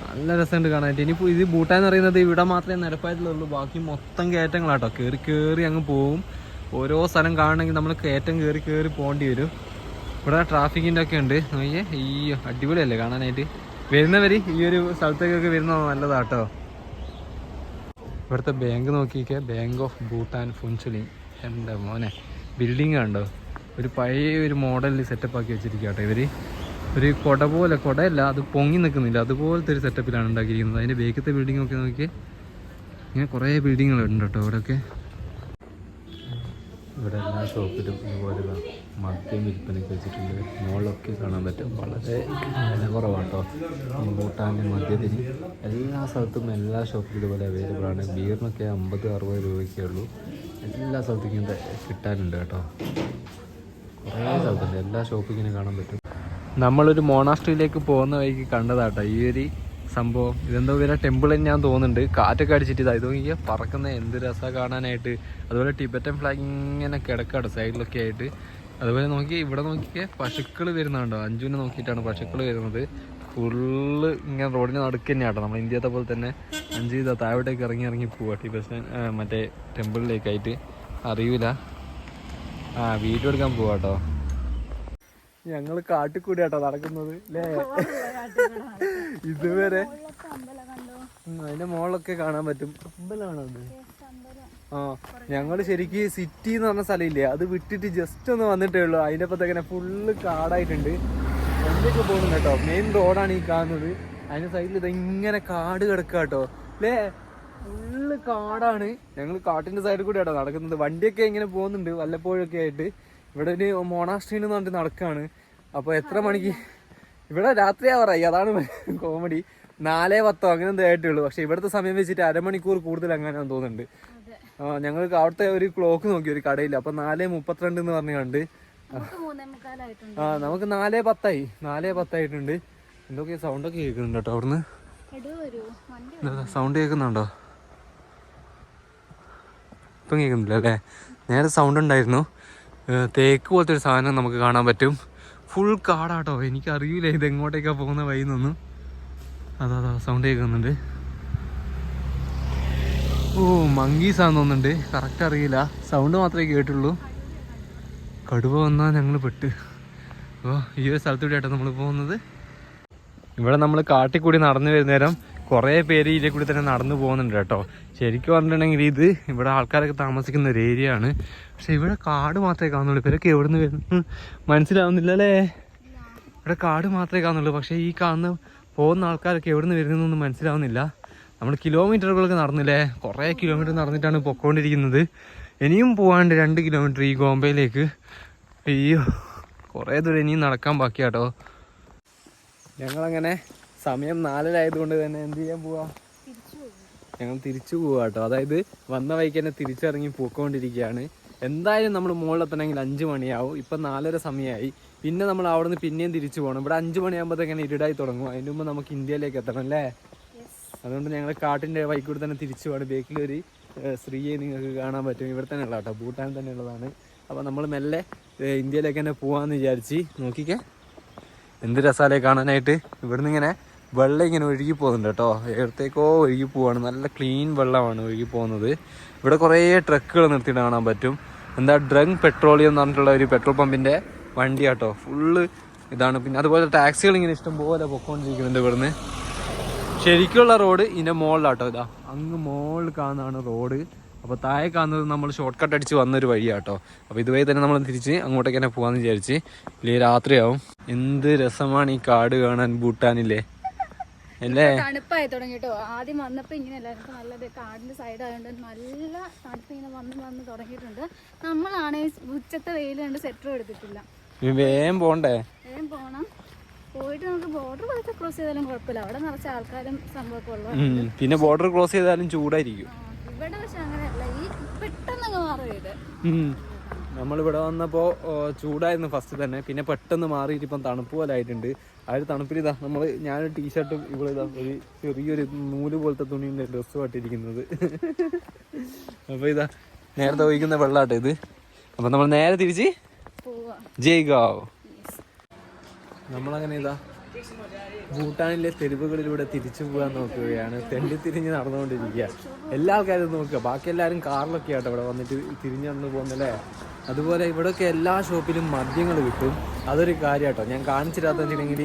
നല്ല രസമുണ്ട് കാണാനായിട്ട്. ഇനി ഇത് ഭൂട്ടാൻ എന്ന് പറയുന്നത് ഇവിടെ മാത്രമേ നിരപ്പായിട്ടുള്ളൂ ബാക്കി മൊത്തം കയറ്റങ്ങളാട്ടോ. കയറി കയറി അങ്ങ് പോവും. ഓരോ സ്ഥലം കാണണമെങ്കിൽ നമ്മൾ കയറ്റം കയറി കയറി പോകേണ്ടി വരും. ഇവിടെ ട്രാഫിക്കിന്റെ ഒക്കെ ഉണ്ട്. നോക്കിയേ അയ്യോ അടിപൊളിയല്ലേ കാണാനായിട്ട്. വരുന്നവർ ഈ ഒരു സ്ഥലത്തേക്കൊക്കെ വരുന്നത് നല്ലതാട്ടോ. ഇവിടുത്തെ ബാങ്ക് നോക്കിയൊക്കെ ബാങ്ക് ഓഫ് ഭൂട്ടാൻ ഫുൻസുലി എന്റെ മോനെ ബിൽഡിംഗ് കണ്ടോ? ഒരു പഴയ ഒരു മോഡലിൽ സെറ്റപ്പ് ആക്കി വെച്ചിരിക്കട്ടെ കേട്ടോ ഇവർ ഒരു കൊട പോലെ കൊടയല്ല അത് പൊങ്ങി നിൽക്കുന്നില്ല. അതുപോലത്തെ ഒരു സെറ്റപ്പിലാണ് ഉണ്ടാക്കിയിരിക്കുന്നത്. അതിന്റെ ബേക്കത്തെ ബിൽഡിംഗ് ഒക്കെ നോക്കി ഇങ്ങനെ കുറേ ബിൽഡിങ്ങുകളുണ്ട് കേട്ടോ ഇവിടെയൊക്കെ. ഇവിടെ എല്ലാ ഷോപ്പിലും ഇതുപോലെ ദാ മദ്യം വിൽപ്പനയ്ക്ക് വെച്ചിട്ടുണ്ട്. മോളിലൊക്കെ കാണാൻ പറ്റും. വളരെ വില കുറവാട്ടോ. ഭൂട്ടാന്റെ മദ്യത്തിന് എല്ലാ സ്ഥലത്തും എല്ലാ ഷോപ്പിലും ഇതുപോലെ അവൈലബിൾ ആണ്. ബീറിനൊക്കെ അമ്പത് അറുപത് രൂപയ്ക്കേ ഉള്ളൂ. എല്ലാ സ്ഥലത്തും ഇങ്ങനത്തെ കിട്ടാനുണ്ട് കേട്ടോ. കുറേ സ്ഥലത്തുണ്ട്. എല്ലാ ഷോപ്പിങ്ങനെ കാണാൻ പറ്റും. നമ്മളൊരു മോണാസ്ട്രിയിലേക്ക് പോകുന്ന വഴിക്ക് കണ്ടതാട്ടോ. ഈ ഒരു സംഭവം. ഇതെന്തോ ഇവരെ ടെമ്പിൾ ഞാൻ തോന്നുന്നുണ്ട്. കാറ്റൊക്കെ അടിച്ചിട്ട് ഇതാ ഇത് നോക്കിയാൽ പറക്കുന്ന എന്ത് രസമാണ് കാണാനായിട്ട്. അതുപോലെ ടിബറ്റൻ ഫ്ലാഗ് ഇങ്ങനെ കിടക്കാണ് സൈഡിലൊക്കെ ആയിട്ട്. അതുപോലെ നോക്കി ഇവിടെ നോക്കിയാൽ പശുക്കൾ വരുന്നുണ്ടോ അഞ്ചുവിനെ നോക്കിയിട്ടാണ് പശുക്കൾ വരുന്നത്. ഫുള്ള് ഇങ്ങനെ റോഡിന് നടുക്ക് തന്നെയാട്ടോ നമ്മൾ ഇന്ത്യത്തെ പോലെ തന്നെ അഞ്ചു ഇതാ താഴോട്ടേക്ക് ഇറങ്ങി ഇറങ്ങി പോവാ. ടിബറ്റൻ മറ്റേ ടെമ്പിളിലേക്കായിട്ട് അറിയൂല. ആ വീഡിയോ എടുക്കാൻ പോവാട്ടോ ഞങ്ങൾ കാട്ടിക്കൂടിയാട്ടോ നടക്കുന്നത് അല്ലേ ഇതുവരെ അതിന്റെ മോളൊക്കെ കാണാൻ പറ്റും. അമ്പലമാണോ അത്? ആ ഞങ്ങൾ ശരിക്ക് സിറ്റി എന്ന് പറഞ്ഞ സ്ഥലമില്ലേ അത് വിട്ടിട്ട് ജസ്റ്റ് ഒന്ന് വന്നിട്ടേ ഉള്ളൂ. അതിന്റെ അപ്പത്തേക്കനെ ഫുള്ള് കാടായിട്ടുണ്ട്. എന്തൊക്കെ പോകുന്നു കേട്ടോ? മെയിൻ റോഡാണ് ഈ കാണുന്നത്. അതിന്റെ സൈഡിൽ ഇത് ഇങ്ങനെ കാട് കിടക്കുക കേട്ടോ. അല്ലേ? ഫുള്ള് കാടാണ്. ഞങ്ങൾ കാട്ടിന്റെ സൈഡിൽ കൂടെ കേട്ടോ നടക്കുന്നത്. വണ്ടിയൊക്കെ ഇങ്ങനെ പോകുന്നുണ്ട് വല്ലപ്പോഴൊക്കെ ആയിട്ട്. ഇവിടെ ഒരു മോണാസ്ട്രീൻ എന്ന് പറഞ്ഞിട്ട് നടക്കാണ്. അപ്പൊ എത്ര മണിക്ക് ഇവിടെ രാത്രി ആവറായി അതാണ് കോമഡി നാലേ പത്തോ അങ്ങനെ എന്തേ ആയിട്ടുള്ളൂ. പക്ഷെ ഇവിടുത്തെ സമയം വെച്ചിട്ട് അരമണിക്കൂർ കൂടുതൽ അങ്ങനെ തോന്നുന്നുണ്ട്. ഞങ്ങൾക്ക് അവിടുത്തെ ഒരു ക്ലോക്ക് നോക്കി ഒരു കടയില്ല അപ്പൊ നാലേ മുപ്പത്തിരണ്ട് എന്ന് പറഞ്ഞു കണ്ട്. ആ നമുക്ക് നാലേ പത്തായി. നാലേ പത്തായിട്ടുണ്ട്. എന്തൊക്കെ സൗണ്ട് ഒക്കെ കേൾക്കുന്നുണ്ട് കേട്ടോ അവിടുന്ന്. സൗണ്ട് കേൾക്കുന്നുണ്ടോ? ഇപ്പം കേൾക്കുന്നില്ല അല്ലേ? നേരെ സൗണ്ട് ഉണ്ടായിരുന്നു. തേക്ക് പോലത്തെ ഒരു സാധനം നമുക്ക് കാണാൻ പറ്റും. ഫുൾ കാടാട്ടോ. എനിക്കറിയില്ല ഇത് എങ്ങോട്ടേക്കാ പോകുന്ന വഴി നിന്നും അതാ അതാ സൗണ്ട് കേൾക്കുന്നുണ്ട്. ഓ മങ്കീസാന്ന് തോന്നുന്നുണ്ട്. കറക്റ്റ് അറിയില്ല. സൗണ്ട് മാത്രമേ കേട്ടുള്ളൂ. കടുവ വന്നാൽ ഞങ്ങൾ പെട്ട്. അപ്പോൾ ഈ ഒരു സ്ഥലത്തൂടെ ആട്ടോ നമ്മൾ പോകുന്നത്. ഇവിടെ നമ്മൾ കാട്ടിൽ കൂടി നടന്നു വരുന്ന നേരം കുറേ പേര് ഇതിലെ കൂടി തന്നെ നടന്നു പോകുന്നുണ്ട് കേട്ടോ. ശരിക്കും പറഞ്ഞിട്ടുണ്ടെങ്കിൽ ഇത് ഇവിടെ ആൾക്കാരൊക്കെ താമസിക്കുന്ന ഒരു ഏരിയ ആണ്. പക്ഷെ ഇവിടെ കാട് മാത്രമേ കാണുന്നുള്ളൂ. ഇവരൊക്കെ എവിടെ നിന്ന് വരുന്നു മനസ്സിലാവുന്നില്ല അല്ലേ ഇവിടെ കാട് മാത്രമേ കാണുന്നുള്ളൂ. പക്ഷേ ഈ കാണുന്ന പോകുന്ന ആൾക്കാരൊക്കെ എവിടെ നിന്ന് വരുന്നൊന്നും മനസ്സിലാവുന്നില്ല. നമ്മൾ കിലോമീറ്ററുകളൊക്കെ നടന്നില്ലേ? കുറേ കിലോമീറ്റർ നടന്നിട്ടാണ് പൊക്കോണ്ടിരിക്കുന്നത്. ഇനിയും പോകാണ്ട് രണ്ട് കിലോമീറ്റർ ഈ ഗോംബയിലേക്ക് അയ്യോ കുറേ ദൂരം ഇനിയും നടക്കാൻ ബാക്കിയാട്ടോ. ഞങ്ങളങ്ങനെ സമയം നാലരായതുകൊണ്ട് തന്നെ എന്ത് ചെയ്യാൻ പോവാ? ഞങ്ങൾ തിരിച്ചു പോവാട്ടോ. അതായത് വന്ന വൈക്ക് തന്നെ തിരിച്ചിറങ്ങി പോയിക്കൊണ്ടിരിക്കുകയാണ് എന്തായാലും നമ്മൾ മുകളിലെത്തണമെങ്കിൽ അഞ്ച് മണിയാവും. ഇപ്പം നാലര സമയമായി. പിന്നെ നമ്മൾ അവിടെ നിന്ന് പിന്നെയും തിരിച്ചു പോകണം. ഇവിടെ അഞ്ച് മണിയാകുമ്പോഴത്തേക്കാണ് ഇരുടായി തുടങ്ങും. അതിന് മുമ്പ് നമുക്ക് ഇന്ത്യയിലേക്ക് എത്തണം അല്ലേ? അതുകൊണ്ട് ഞങ്ങൾ കാട്ടിന്റെ വൈക്കൂടെ തന്നെ തിരിച്ചു പോകണം. ബേക്കിൽ ഒരു സ്ത്രീയെ നിങ്ങൾക്ക് കാണാൻ പറ്റും. ഇവിടെ തന്നെ ഉള്ള കേട്ടോ ഭൂട്ടാൻ തന്നെ ഉള്ളതാണ്. അപ്പോൾ നമ്മൾ മെല്ലെ ഇന്ത്യയിലേക്ക് തന്നെ പോകാമെന്ന് വിചാരിച്ച് നോക്കിക്കേ. എന്ത് രസാലേ കാണാനായിട്ട്. ഇവിടുന്ന് ഇങ്ങനെ വെള്ളം ഇങ്ങനെ ഒഴുകി പോകുന്നുണ്ട് കേട്ടോ എവിടത്തേക്കോ ഒഴുകി പോവാണ്. നല്ല ക്ലീൻ വെള്ളമാണ് ഒഴുകി പോകുന്നത്. ഇവിടെ കുറേ ട്രക്കുകൾ നിർത്തിയിട്ട് കാണാൻ പറ്റും. എന്താ ഡ്രങ് പെട്രോളിയം എന്ന് പറഞ്ഞിട്ടുള്ള ഒരു പെട്രോൾ പമ്പിന്റെ വണ്ടി കേട്ടോ ഫുള്ള് ഇതാണ്. പിന്നെ അതുപോലെ ടാക്സികൾ ഇങ്ങനെ ഇഷ്ടം പോലെ പൊക്കോണ്ടിരിക്കുന്നുണ്ട് ഇവിടുന്ന്. ശരിക്കുള്ള റോഡ് ഇതിന്റെ മുകളിലാട്ടോ ഇതാ. അങ്ങ് മുകളിൽ കാണുന്നതാണ് റോഡ്. അപ്പോൾ താഴെ കാണുന്നത് നമ്മൾ ഷോർട്ട് കട്ട് അടിച്ച് വന്നൊരു വഴിയാട്ടോ. അപ്പോൾ ഇതുവഴി തന്നെ നമ്മൾ തിരിച്ച് അങ്ങോട്ടേക്ക് തന്നെ പോകാമെന്ന് വിചാരിച്ച് ഇല്ലേ രാത്രിയാവും. എന്ത് രസമാണ് ഈ കാട് കാണാൻ ഭൂട്ടാനില്ലേ? തണുപ്പായി തുടങ്ങിട്ടോ. ആദ്യം വന്നപ്പോ ഇങ്ങനെ എല്ലാവർക്കും നല്ലത് കാടിന്റെ സൈഡ് ആയതുകൊണ്ട് നല്ല തണുപ്പ് ഇങ്ങനെ വന്ന് വന്ന് തുടങ്ങിയിട്ടുണ്ട്. നമ്മളാണ് ഉച്ചത്തെ വെയിൽ കണ്ട് സെറ്റർ എടുത്തിട്ടില്ല. വേം വേഗം പോണ്ടേ? വേഗം പോണം. പോയിട്ട് നമുക്ക് ബോർഡർ കുറച്ച് ക്രോസ് ചെയ്താലും കുഴപ്പമില്ല. അവിടെ നിറച്ച ആൾക്കാരും സംഭവമൊക്കെ പിന്നെ ബോർഡർ ക്രോസ് ചെയ്താലും ചൂടായിരിക്കും. ഇവിടെ പക്ഷെ അങ്ങനെയല്ല. ഈ പെട്ടെന്ന് മാറും ഇത്. നമ്മളിവിടെ വന്നപ്പോൾ ചൂടായിരുന്നു ഫസ്റ്റ് തന്നെ. പിന്നെ പെട്ടെന്ന് മാറിയിട്ട് ഇപ്പം തണുപ്പ് പോലെ ആയിട്ടുണ്ട്. ആ ഒരു തണുപ്പിൽ ഇതാ നമ്മൾ ഞാനൊരു ടീഷർട്ടും ഇവിടെ ഇതാ ഒരു ചെറിയൊരു നൂൽ പോലത്തെ തുണിന്റെ ഡ്രസ്സും ആയിട്ടിരിക്കുന്നത് അപ്പോൾ ഇതാ നേരത്തെ ഒഴിക്കുന്ന വെള്ളാട്ടോ ഇത്. അപ്പം നമ്മൾ നേരെ തിരിച്ച് ജയ്ഗാവ്. നമ്മളങ്ങനെ ഇതാ ഭൂട്ടാനിലെ തെരുവുകളിലൂടെ തിരിച്ചു പോകാൻ നോക്കുകയാണ്. തെണ്ടി തിരിഞ്ഞ് നടന്നുകൊണ്ടിരിക്കുക. എല്ലാ ആൾക്കാരും നോക്കുക. ബാക്കി എല്ലാവരും കാറിലൊക്കെ ആട്ടോ ഇവിടെ വന്നിട്ട് തിരിഞ്ഞു നടന്നു പോകുന്നല്ലേ? അതുപോലെ ഇവിടെയൊക്കെ എല്ലാ ഷോപ്പിലും മദ്യങ്ങൾ കിട്ടും. അതൊരു കാര്യമാട്ടോ ഞാൻ കാണിച്ചിരാത്ത വെച്ചിട്ടുണ്ടെങ്കിൽ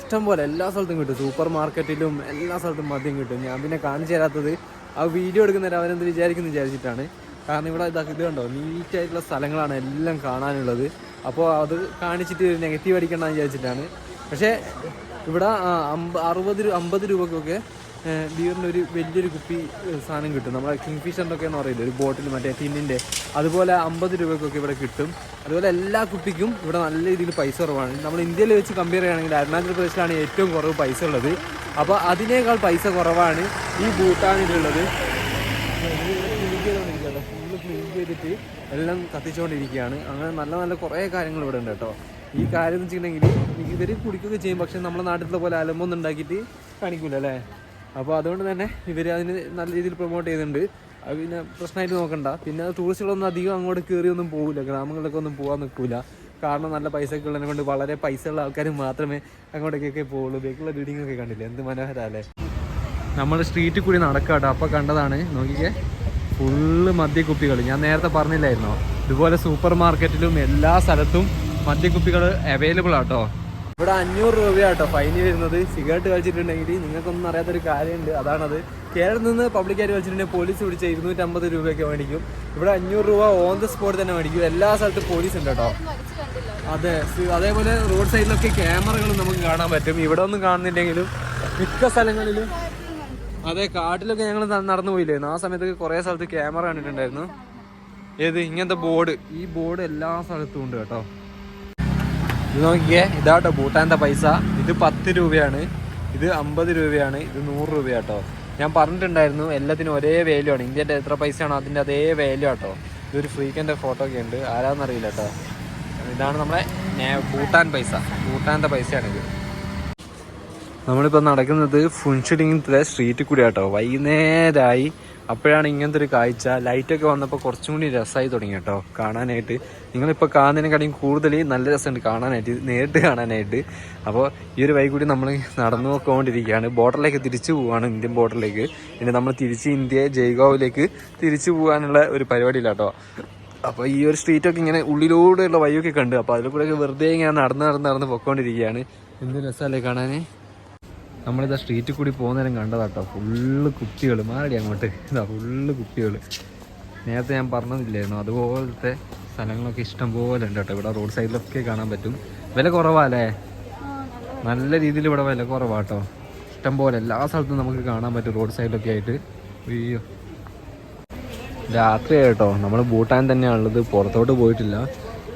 ഇഷ്ടം പോലെ എല്ലാ സ്ഥലത്തും കിട്ടും. സൂപ്പർ മാർക്കറ്റിലും എല്ലാ സ്ഥലത്തും മദ്യം കിട്ടും. ഞാൻ പിന്നെ കാണിച്ചു തരാത്തത് ആ വീഡിയോ എടുക്കുന്നവരെ അവരെന്ത് വിചാരിക്കുന്നു വിചാരിച്ചിട്ടാണ്. കാരണം ഇവിടെ ഇതാക്കി ഇത് കണ്ടോ? നീറ്റായിട്ടുള്ള സ്ഥലങ്ങളാണ് എല്ലാം കാണാനുള്ളത്. അപ്പോൾ അത് കാണിച്ചിട്ട് നെഗറ്റീവ് അടിക്കണമെന്ന് വിചാരിച്ചിട്ടാണ്. പക്ഷേ ഇവിടെ അറുപത് അമ്പത് രൂപക്കൊക്കെ ബിയറിന്റെ ഒരു വലിയൊരു കുപ്പി സാധനം കിട്ടും. നമ്മുടെ കിങ് ഫിഷറിന്റെ എന്ന് പറയുന്നത് ഒരു ബോട്ടിൽ മറ്റേ ടിന്നിന്റെ അതുപോലെ അമ്പത് രൂപക്കൊക്കെ ഇവിടെ കിട്ടും. അതുപോലെ എല്ലാ കുപ്പിക്കും ഇവിടെ നല്ല രീതിയിൽ പൈസ കുറവാണ്. നമ്മൾ ഇന്ത്യയിൽ വെച്ച് കമ്പയർ ചെയ്യുകയാണെങ്കിൽ അരുണാചൽ പ്രദേശിലാണ് ഏറ്റവും കുറവ് പൈസ ഉള്ളത്. അപ്പോൾ അതിനേക്കാൾ പൈസ കുറവാണ് ഈ ഭൂട്ടാനിലുള്ളത് ഫുള്ള് ക്ലീൻ ചെയ്തിട്ട് എല്ലാം കത്തിച്ചുകൊണ്ടിരിക്കുകയാണ് അങ്ങനെ നല്ല നല്ല കുറേ കാര്യങ്ങൾ ഇവിടെ ഉണ്ട് കേട്ടോ. ഈ കാര്യം എന്ന് വെച്ചിട്ടുണ്ടെങ്കിൽ ഇവർ കുടിക്കുകയൊക്കെ ചെയ്യും. പക്ഷെ നമ്മുടെ നാട്ടിലത്തെ പോലെ അലമ്പൊന്നും ഉണ്ടാക്കിയിട്ട് കാണിക്കൂല അല്ലേ? അപ്പോൾ അതുകൊണ്ട് തന്നെ ഇവർ അതിന് നല്ല രീതിയിൽ പ്രൊമോട്ട് ചെയ്യുന്നുണ്ട് അത് പിന്നെ പ്രശ്നമായിട്ട് നോക്കണ്ട. പിന്നെ ടൂറിസ്റ്റുകളൊന്നും അധികം അങ്ങോട്ട് കയറിയൊന്നും പോകില്ല ഗ്രാമങ്ങളിലൊക്കെ ഒന്നും പോകാൻ നിൽക്കില്ല കാരണം നല്ല പൈസയൊക്കെ ഉള്ളതിനെ കൊണ്ട് വളരെ പൈസ ഉള്ള ആൾക്കാർ മാത്രമേ അങ്ങോട്ടേക്കൊക്കെ പോകുള്ളൂ ബേക്കുള്ള ബിൽഡിംഗ് ഒക്കെ കണ്ടില്ലേ? എന്ത് മനോഹരല്ലേ നമ്മൾ സ്ട്രീറ്റിൽ കൂടി നടക്കാട്ടോ. അപ്പോൾ കണ്ടതാണ്. നോക്കിക്കേ. ഫുള്ള് മദ്യക്കുപ്പികൾ ഞാൻ നേരത്തെ പറഞ്ഞില്ലായിരുന്നോ? ഇതുപോലെ സൂപ്പർ മാർക്കറ്റിലും എല്ലാ സ്ഥലത്തും മദ്യക്കുപ്പികൾ അവൈലബിൾ ആട്ടോ. ഇവിടെ അഞ്ഞൂറ് രൂപയാട്ടോ ഫൈന് വരുന്നത്. സിഗരറ്റ് കഴിച്ചിട്ടുണ്ടെങ്കിൽ നിങ്ങൾക്കൊന്നും അറിയാത്തൊരു കാര്യമുണ്ട്. അതാണത്. കേരളത്തിൽ നിന്ന് പബ്ലിക് പബ്ലിക്കായിട്ട് വലിച്ചിട്ടുണ്ടെങ്കിൽ പോലീസ് പിടിച്ച ഇരുന്നൂറ്റമ്പത് രൂപയൊക്കെ മേടിക്കും. ഇവിടെ അഞ്ഞൂറ് രൂപ ഓൺ ദ സ്പോട്ട് തന്നെ മേടിക്കും. എല്ലാ സ്ഥലത്തും പോലീസ് ഉണ്ട് കേട്ടോ. അതെ. അതേപോലെ റോഡ് സൈഡിലൊക്കെ ക്യാമറകളും നമുക്ക് കാണാൻ പറ്റും. ഇവിടെ ഒന്നും കാണുന്നില്ലെങ്കിലും മിക്ക സ്ഥലങ്ങളിലും അതെ കാട്ടിലൊക്കെ ഞങ്ങൾ നടന്നു പോയില്ലേ? ആ സമയത്തൊക്കെ കുറെ സ്ഥലത്ത് ക്യാമറ കണ്ടിട്ടുണ്ടായിരുന്നു. ഏത്? ഇങ്ങനത്തെ ബോർഡ് ഈ ബോർഡ് എല്ലാ സ്ഥലത്തും ഉണ്ട് കേട്ടോ. ഇത് നോക്കിയേ ഇതാട്ടോ ഭൂട്ടാന്റെ പൈസ. ഇത് പത്ത് രൂപയാണ്. ഇത് അമ്പത് രൂപയാണ്. ഇത് നൂറ് രൂപയാട്ടോ. ഞാൻ പറഞ്ഞിട്ടുണ്ടായിരുന്നു എല്ലാത്തിനും ഒരേ വാല്യൂ ആണ്. ഇന്ത്യന്റെ എത്ര പൈസയാണോ അതിന്റെ അതേ വാല്യൂ ആട്ടോ. ഇതൊരു ഫ്രീക്കന്റെ ഫോട്ടോ ഒക്കെ ഉണ്ട്. ആരാന്നറിയില്ല കേട്ടോ ഇതാണ് നമ്മുടെ ഭൂട്ടാൻ പൈസ. ഭൂട്ടാന്റെ പൈസയാണിത്. നമ്മളിപ്പോൾ നടക്കുന്നത് ഫുൻഷിഡിങ്ങിലെ സ്ട്രീറ്റിൽ കൂടി കേട്ടോ വൈകുന്നേരമായി അപ്പോഴാണ് ഇങ്ങനത്തെ ഒരു കാഴ്ച. ലൈറ്റൊക്കെ വന്നപ്പോൾ കുറച്ചും കൂടി രസമായി തുടങ്ങി കേട്ടോ കാണാനായിട്ട്. നിങ്ങളിപ്പോൾ കാണുന്നതിനെക്കാട്ടിയും കൂടുതൽ നല്ല രസമുണ്ട് കാണാനായിട്ട് നേരിട്ട് കാണാനായിട്ട്. അപ്പോൾ ഈ ഒരു വഴി കൂടി നമ്മൾ നടന്നു നോക്കിക്കൊണ്ടിരിക്കുകയാണ് ബോർഡറിലേക്ക് തിരിച്ചു പോവുകയാണ് ഇന്ത്യൻ ബോർഡറിലേക്ക്. ഇനി നമ്മൾ തിരിച്ച് ഇന്ത്യ ജയ്ഗാവിലേക്ക് തിരിച്ചു പോകാനുള്ള ഒരു പരിപാടിയില്ല കേട്ടോ അപ്പോൾ ഈ ഒരു സ്ട്രീറ്റൊക്കെ ഇങ്ങനെ ഉള്ളിലൂടെയുള്ള വഴിയൊക്കെ കണ്ട് അപ്പോൾ അതിൽ കൂടെയൊക്കെ വെറുതെ ഇങ്ങനെ നടന്ന് നടന്ന് നടന്ന് പൊക്കോണ്ടിരിക്കുകയാണ് എന്ത് രസമല്ലേ കാണാൻ നമ്മളിതാ സ്ട്രീറ്റിൽ കൂടി പോകുന്നേരം കണ്ടതാട്ടോ. ഫുള്ള് കുപ്പികൾ മാറടി അങ്ങോട്ട്. ഇതാ ഫുള്ള് കുപ്പികൾ നേരത്തെ ഞാൻ പറഞ്ഞതില്ലായിരുന്നു അതുപോലത്തെ സ്ഥലങ്ങളൊക്കെ ഇഷ്ടംപോലെ ഉണ്ട് കേട്ടോ. ഇവിടെ റോഡ് സൈഡിലൊക്കെ കാണാൻ പറ്റും. വില കുറവാല്ലേ? നല്ല രീതിയിൽ ഇവിടെ വില കുറവാട്ടോ ഇഷ്ടം പോലെ എല്ലാ സ്ഥലത്തും നമുക്ക് കാണാൻ പറ്റും റോഡ് സൈഡിലൊക്കെ ആയിട്ട്. അയ്യോ. രാത്രി കേട്ടോ നമ്മൾ ഭൂട്ടാൻ തന്നെയാണുള്ളത് പുറത്തോട്ട് പോയിട്ടില്ല.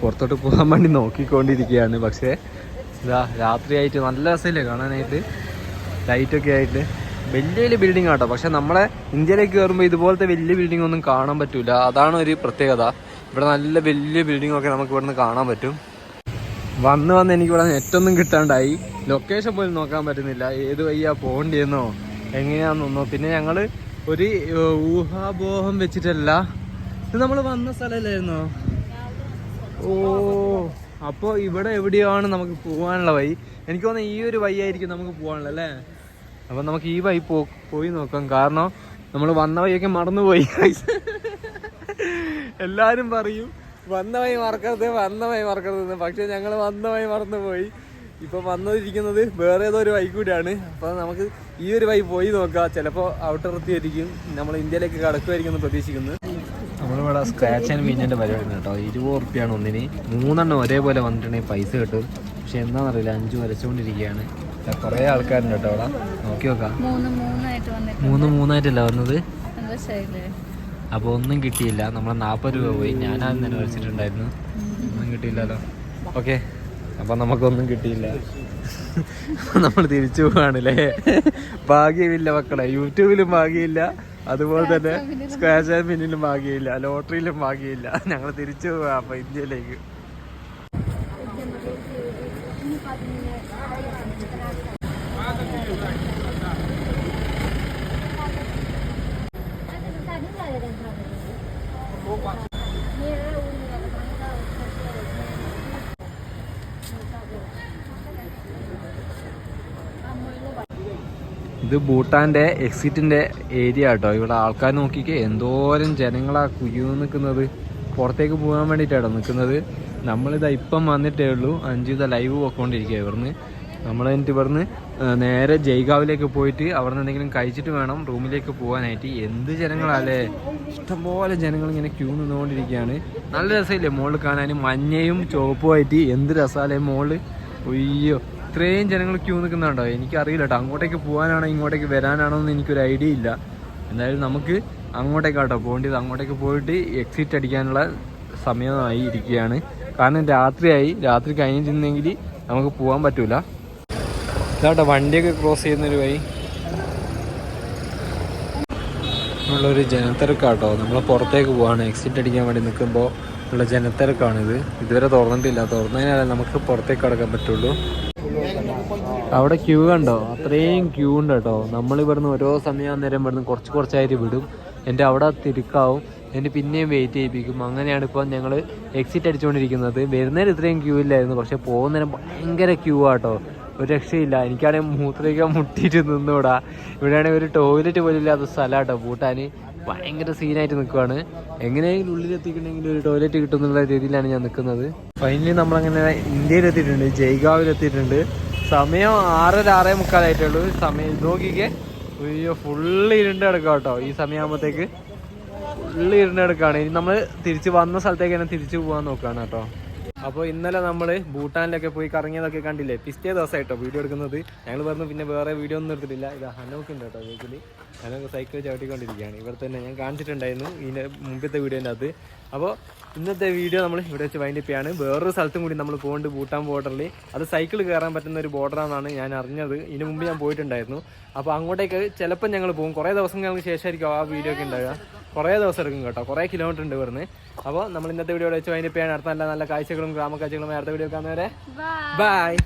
പുറത്തോട്ട് പോകാൻ വേണ്ടി നോക്കിക്കൊണ്ടിരിക്കുകയാണ്. പക്ഷേ ഇതാ രാത്രിയായിട്ട് നല്ല രസമില്ലേ കാണാനായിട്ട്? ലൈറ്റൊക്കെ ആയിട്ട്. വലിയ വലിയ ബിൽഡിംഗ് ആട്ടോ പക്ഷെ നമ്മളെ ഇന്ത്യയിലേക്ക് കയറുമ്പോൾ ഇതുപോലത്തെ വലിയ ബിൽഡിംഗ് ഒന്നും കാണാൻ പറ്റൂല. അതാണ് ഒരു പ്രത്യേകത. ഇവിടെ നല്ല വലിയ ബിൽഡിംഗ് ഒക്കെ നമുക്ക് ഇവിടുന്ന് കാണാൻ പറ്റും. വന്ന് വന്ന് എനിക്ക് ഇവിടെ നെറ്റൊന്നും കിട്ടാണ്ടായി. ലൊക്കേഷൻ പോലും നോക്കാൻ പറ്റുന്നില്ല. ഏത് വയ്യാ പോകണ്ടിയെന്നോ എങ്ങനെയാണെന്നോ പിന്നെ ഞങ്ങൾ ഒരു ഊഹാബോഹം വെച്ചിട്ടല്ല. ഇത് നമ്മൾ വന്ന സ്ഥലമല്ലായിരുന്നോ? ഓ അപ്പോൾ ഇവിടെ എവിടെയാണ് നമുക്ക് പോകാനുള്ള വഴി? എനിക്ക് തോന്നുന്നു ഈ ഒരു വഴി ആയിരിക്കും നമുക്ക് പോകാനുള്ള അല്ലേ? അപ്പം നമുക്ക് ഈ വഴി പോയി നോക്കാം. കാരണം നമ്മൾ വന്ന വഴിയൊക്കെ മറന്നുപോയി എല്ലാവരും പറയും വന്ന വഴി മറക്കരുത് വന്ന വഴി മറക്കരുത് പക്ഷെ ഞങ്ങൾ വന്ന വഴി മറന്നുപോയി. ഇപ്പം വന്നിരിക്കുന്നത് വേറെ ഏതോ ഒരു വഴി കൂടിയാണ്. അപ്പോൾ നമുക്ക് ഈ ഒരു വൈ പോയി നോക്കാം. ചിലപ്പോൾ ഔട്ടർത്തിയായിരിക്കും നമ്മൾ ഇന്ത്യയിലേക്ക് കടക്കുമായിരിക്കും എന്ന് പ്രതീക്ഷിക്കുന്നു. നമ്മളിവിടെ സ്ക്രാച്ച് ആൻഡ് മീനിന്റെ പരിപാടി കേട്ടോ. ഇരുപത് ഉറുപ്പ്യാണ് ഒന്നിന്. മൂന്നെണ്ണം ഒരേപോലെ വന്നിട്ടുണ്ടെങ്കിൽ പൈസ കിട്ടും. പക്ഷെ എന്താണെന്നറിയില്ല. അഞ്ച് വരച്ചുകൊണ്ടിരിക്കുകയാണ്. കുറേ ആൾക്കാരുണ്ട് കേട്ടോ അവിടെ. നോക്കി നോക്കാം. മൂന്ന് മൂന്നായിട്ടല്ല വന്നത്? അപ്പോൾ ഒന്നും കിട്ടിയില്ല. നമ്മൾ നാൽപ്പത് രൂപ പോയി. ഞാനത് തന്നെ വരച്ചിട്ടുണ്ടായിരുന്നു. ഒന്നും കിട്ടിയില്ലല്ലോ. ഓക്കെ. അപ്പം നമുക്കൊന്നും കിട്ടിയില്ല. നമ്മൾ തിരിച്ചു പോവാണല്ലേ? ഭാഗ്യമില്ല മക്കളെ. യൂട്യൂബിലും ഭാഗ്യമില്ല. അതുപോലെ തന്നെ സ്ക്രാച്ച് ആൻഡ് പിന്നിലും ഭാഗ്യമില്ല. ലോട്ടറിയിലും ഭാഗ്യമില്ല. ഞങ്ങൾ തിരിച്ചു പോവാ. അപ്പൊ ഇന്ത്യയിലേക്ക്. ഭൂട്ടാന്റെ എക്സിറ്റിന്റെ ഏരിയ കേട്ടോ. ഇവിടെ ആൾക്കാർ നോക്കിക്കേ എന്തോരം ജനങ്ങളാ കുയ്യു നിൽക്കുന്നത്. പുറത്തേക്ക് പോകാൻ വേണ്ടിയിട്ടാണോ നിൽക്കുന്നത്. നമ്മളിതാ ഇപ്പം വന്നിട്ടേ ഉള്ളൂ. അഞ്ചു ഇതാ ലൈവ് പോയിക്കൊണ്ടിരിക്കുക ഇവിടുന്ന്. നമ്മൾ എന്നിട്ട് ഇവിടുന്ന് നേരെ ജയ്ഗാവിലേക്ക് പോയിട്ട് അവിടെ നിന്ന് എന്തെങ്കിലും കഴിച്ചിട്ട് വേണം റൂമിലേക്ക് പോകാനായിട്ട്. എന്ത് ജനങ്ങളല്ലേ? ഇഷ്ടംപോലെ ജനങ്ങൾ ഇങ്ങനെ ക്യൂ നിന്നുകൊണ്ടിരിക്കുകയാണ്. നല്ല രസമില്ലേ മുകളിൽ കാണാൻ? മഞ്ഞയും ചുവപ്പുമായിട്ട് എന്ത് രസമല്ലേ മുകളിൽ ഒയ്യോ ഇത്രയും ജനങ്ങൾ ക്യൂ നിൽക്കുന്നുണ്ടോ? എനിക്കറിയില്ല കേട്ടോ. അങ്ങോട്ടേക്ക് പോകാനാണോ ഇങ്ങോട്ടേക്ക് വരാനാണോ എന്ന് എനിക്കൊരു ഐഡിയ ഇല്ല. എന്തായാലും നമുക്ക് അങ്ങോട്ടേക്കാട്ടോ പോകേണ്ടത്. അങ്ങോട്ടേക്ക് പോയിട്ട് എക്സിറ്റ് അടിക്കാനുള്ള സമയമായി ഇരിക്കുകയാണ്. കാരണം രാത്രിയായി. രാത്രി കഴിഞ്ഞിരുന്നെങ്കിൽ നമുക്ക് പോകാൻ പറ്റൂല. ഇതാട്ടോ വണ്ടിയൊക്കെ ക്രോസ് ചെയ്യുന്നൊരു വഴി. ഉള്ളൊരു ജനത്തിരക്കാട്ടോ. നമ്മൾ പുറത്തേക്ക് പോവാണ്. എക്സിറ്റ് അടിക്കാൻ വേണ്ടി നിൽക്കുമ്പോൾ ഉള്ള ജനത്തിരക്കാണിത്. ഇതുവരെ തുറന്നിട്ടില്ല. തുറന്നതിനാലേ നമുക്ക് പുറത്തേക്ക് കടക്കാൻ പറ്റുള്ളൂ. അവിടെ ക്യൂ കണ്ടോ? അത്രയും ക്യൂ ഉണ്ട് കേട്ടോ. നമ്മൾ ഇവിടുന്ന് ഓരോ സമയം നേരം ഇവിടുന്ന് കുറച്ച് കുറച്ചായിട്ട് വിടും. എന്റെ അവിടെ തിരുക്കാവും. എന്റെ പിന്നെയും വെയിറ്റ് ചെയ്യിപ്പിക്കും. അങ്ങനെയാണ് ഇപ്പോൾ ഞങ്ങൾ എക്സിറ്റ് അടിച്ചുകൊണ്ടിരിക്കുന്നത് വരുന്നതിന് ഇത്രയും ക്യൂ ഇല്ലായിരുന്നു. പക്ഷേ പോകുന്നതിന് ഭയങ്കര ക്യൂ ആട്ടോ ഒരു രക്ഷയില്ല. എനിക്കാണെങ്കിൽ മൂത്രയ്ക്കാൻ മുട്ടിയിട്ട് നിന്നുകൂടാ ഇവിടെയാണെങ്കിൽ ഒരു ടോയ്ലറ്റ് പോലും ഇല്ലാത്ത സ്ഥലമാട്ടോ പൂട്ടാൻ ഭയങ്കര സീനായിട്ട് നിൽക്കുവാണ് എങ്ങനെയെങ്കിലും ഉള്ളിൽ എത്തിക്കണമെങ്കിൽ ഒരു ടോയ്ലറ്റ് കിട്ടുന്നുള്ള രീതിയിലാണ് ഞാൻ നിൽക്കുന്നത് ഫൈനലി നമ്മളങ്ങനെ ഇന്ത്യയിലെത്തിയിട്ടുണ്ട്. ജയ്ഗാവിലെത്തിയിട്ടുണ്ട്. സമയം ആറര ആറേ മുക്കാലായിട്ടുള്ളൂ സമയം നോക്കിക്കേ. അയ്യോ ഫുള്ള് ഇരുണ്ട് കിടക്കാം കേട്ടോ ഈ സമയമാകുമ്പോഴത്തേക്ക് ഫുള്ള് ഇരുണ്ട് കിടക്കാണ്. ഇനി നമ്മൾ തിരിച്ച് വന്ന സ്ഥലത്തേക്ക് തന്നെ തിരിച്ചു പോകാൻ നോക്കുകയാണ് കേട്ടോ. അപ്പോൾ ഇന്നലെ നമ്മൾ ഭൂട്ടാനിലൊക്കെ പോയി കറങ്ങിയതൊക്കെ കണ്ടില്ലേ? പിസ്റ്റേ ദിവസമായിട്ടോ വീഡിയോ എടുക്കുന്നത്. ഞങ്ങൾ പറഞ്ഞു പിന്നെ വേറെ വീഡിയോ ഒന്നും എടുത്തിട്ടില്ല. ഇത് ഹനോക്ക് ഉണ്ട് കേട്ടോ വീട്ടിൽ ഹനോക്ക് സൈക്കിൾ ചവിട്ടിക്കൊണ്ടിരിക്കുകയാണ്. ഇവിടെ തന്നെ ഞാൻ കാണിച്ചിട്ടുണ്ടായിരുന്നു. ഇതിന്റെ മുമ്പത്തെ വീഡിയോന്റെ അത്. അപ്പോൾ ഇന്നത്തെ വീഡിയോ നമ്മൾ ഇവിടെ വെച്ച് വൈൻഡപ്പ് ചെയ്യാണ്. വേറൊരു സ്ഥലത്തും കൂടി നമ്മൾ പോകേണ്ട ഭൂട്ടാൻ ബോർഡറിൽ അത് സൈക്കിൾ കയറാൻ പറ്റുന്ന ഒരു ബോർഡറാണെന്നാണ് ഞാൻ അറിഞ്ഞത്. ഇതിനു മുമ്പ് ഞാൻ പോയിട്ടുണ്ടായിരുന്നു. അപ്പോൾ അങ്ങോട്ടേക്ക് ചിലപ്പോൾ ഞങ്ങൾ പോകും. കുറേ ദിവസങ്ങൾക്ക് ശേഷമായിരിക്കും ആ വീഡിയോ ഒക്കെ ഉണ്ടാവുക. കുറേ ദിവസം എടുക്കും കേട്ടോ. കുറേ കിലോമീറ്റർ ഉണ്ട് ഇവിടുന്ന്. അപ്പോൾ നമ്മൾ ഇന്നത്തെ വീഡിയോ വെച്ച് വൈൻഡപ്പ് ചെയ്യാൻ അടുത്ത നല്ല നല്ല കാഴ്ചകളും ഗ്രാമ കാഴ്ചകളും അടുത്ത വീഡിയോ കാണുന്നവരെ ബൈ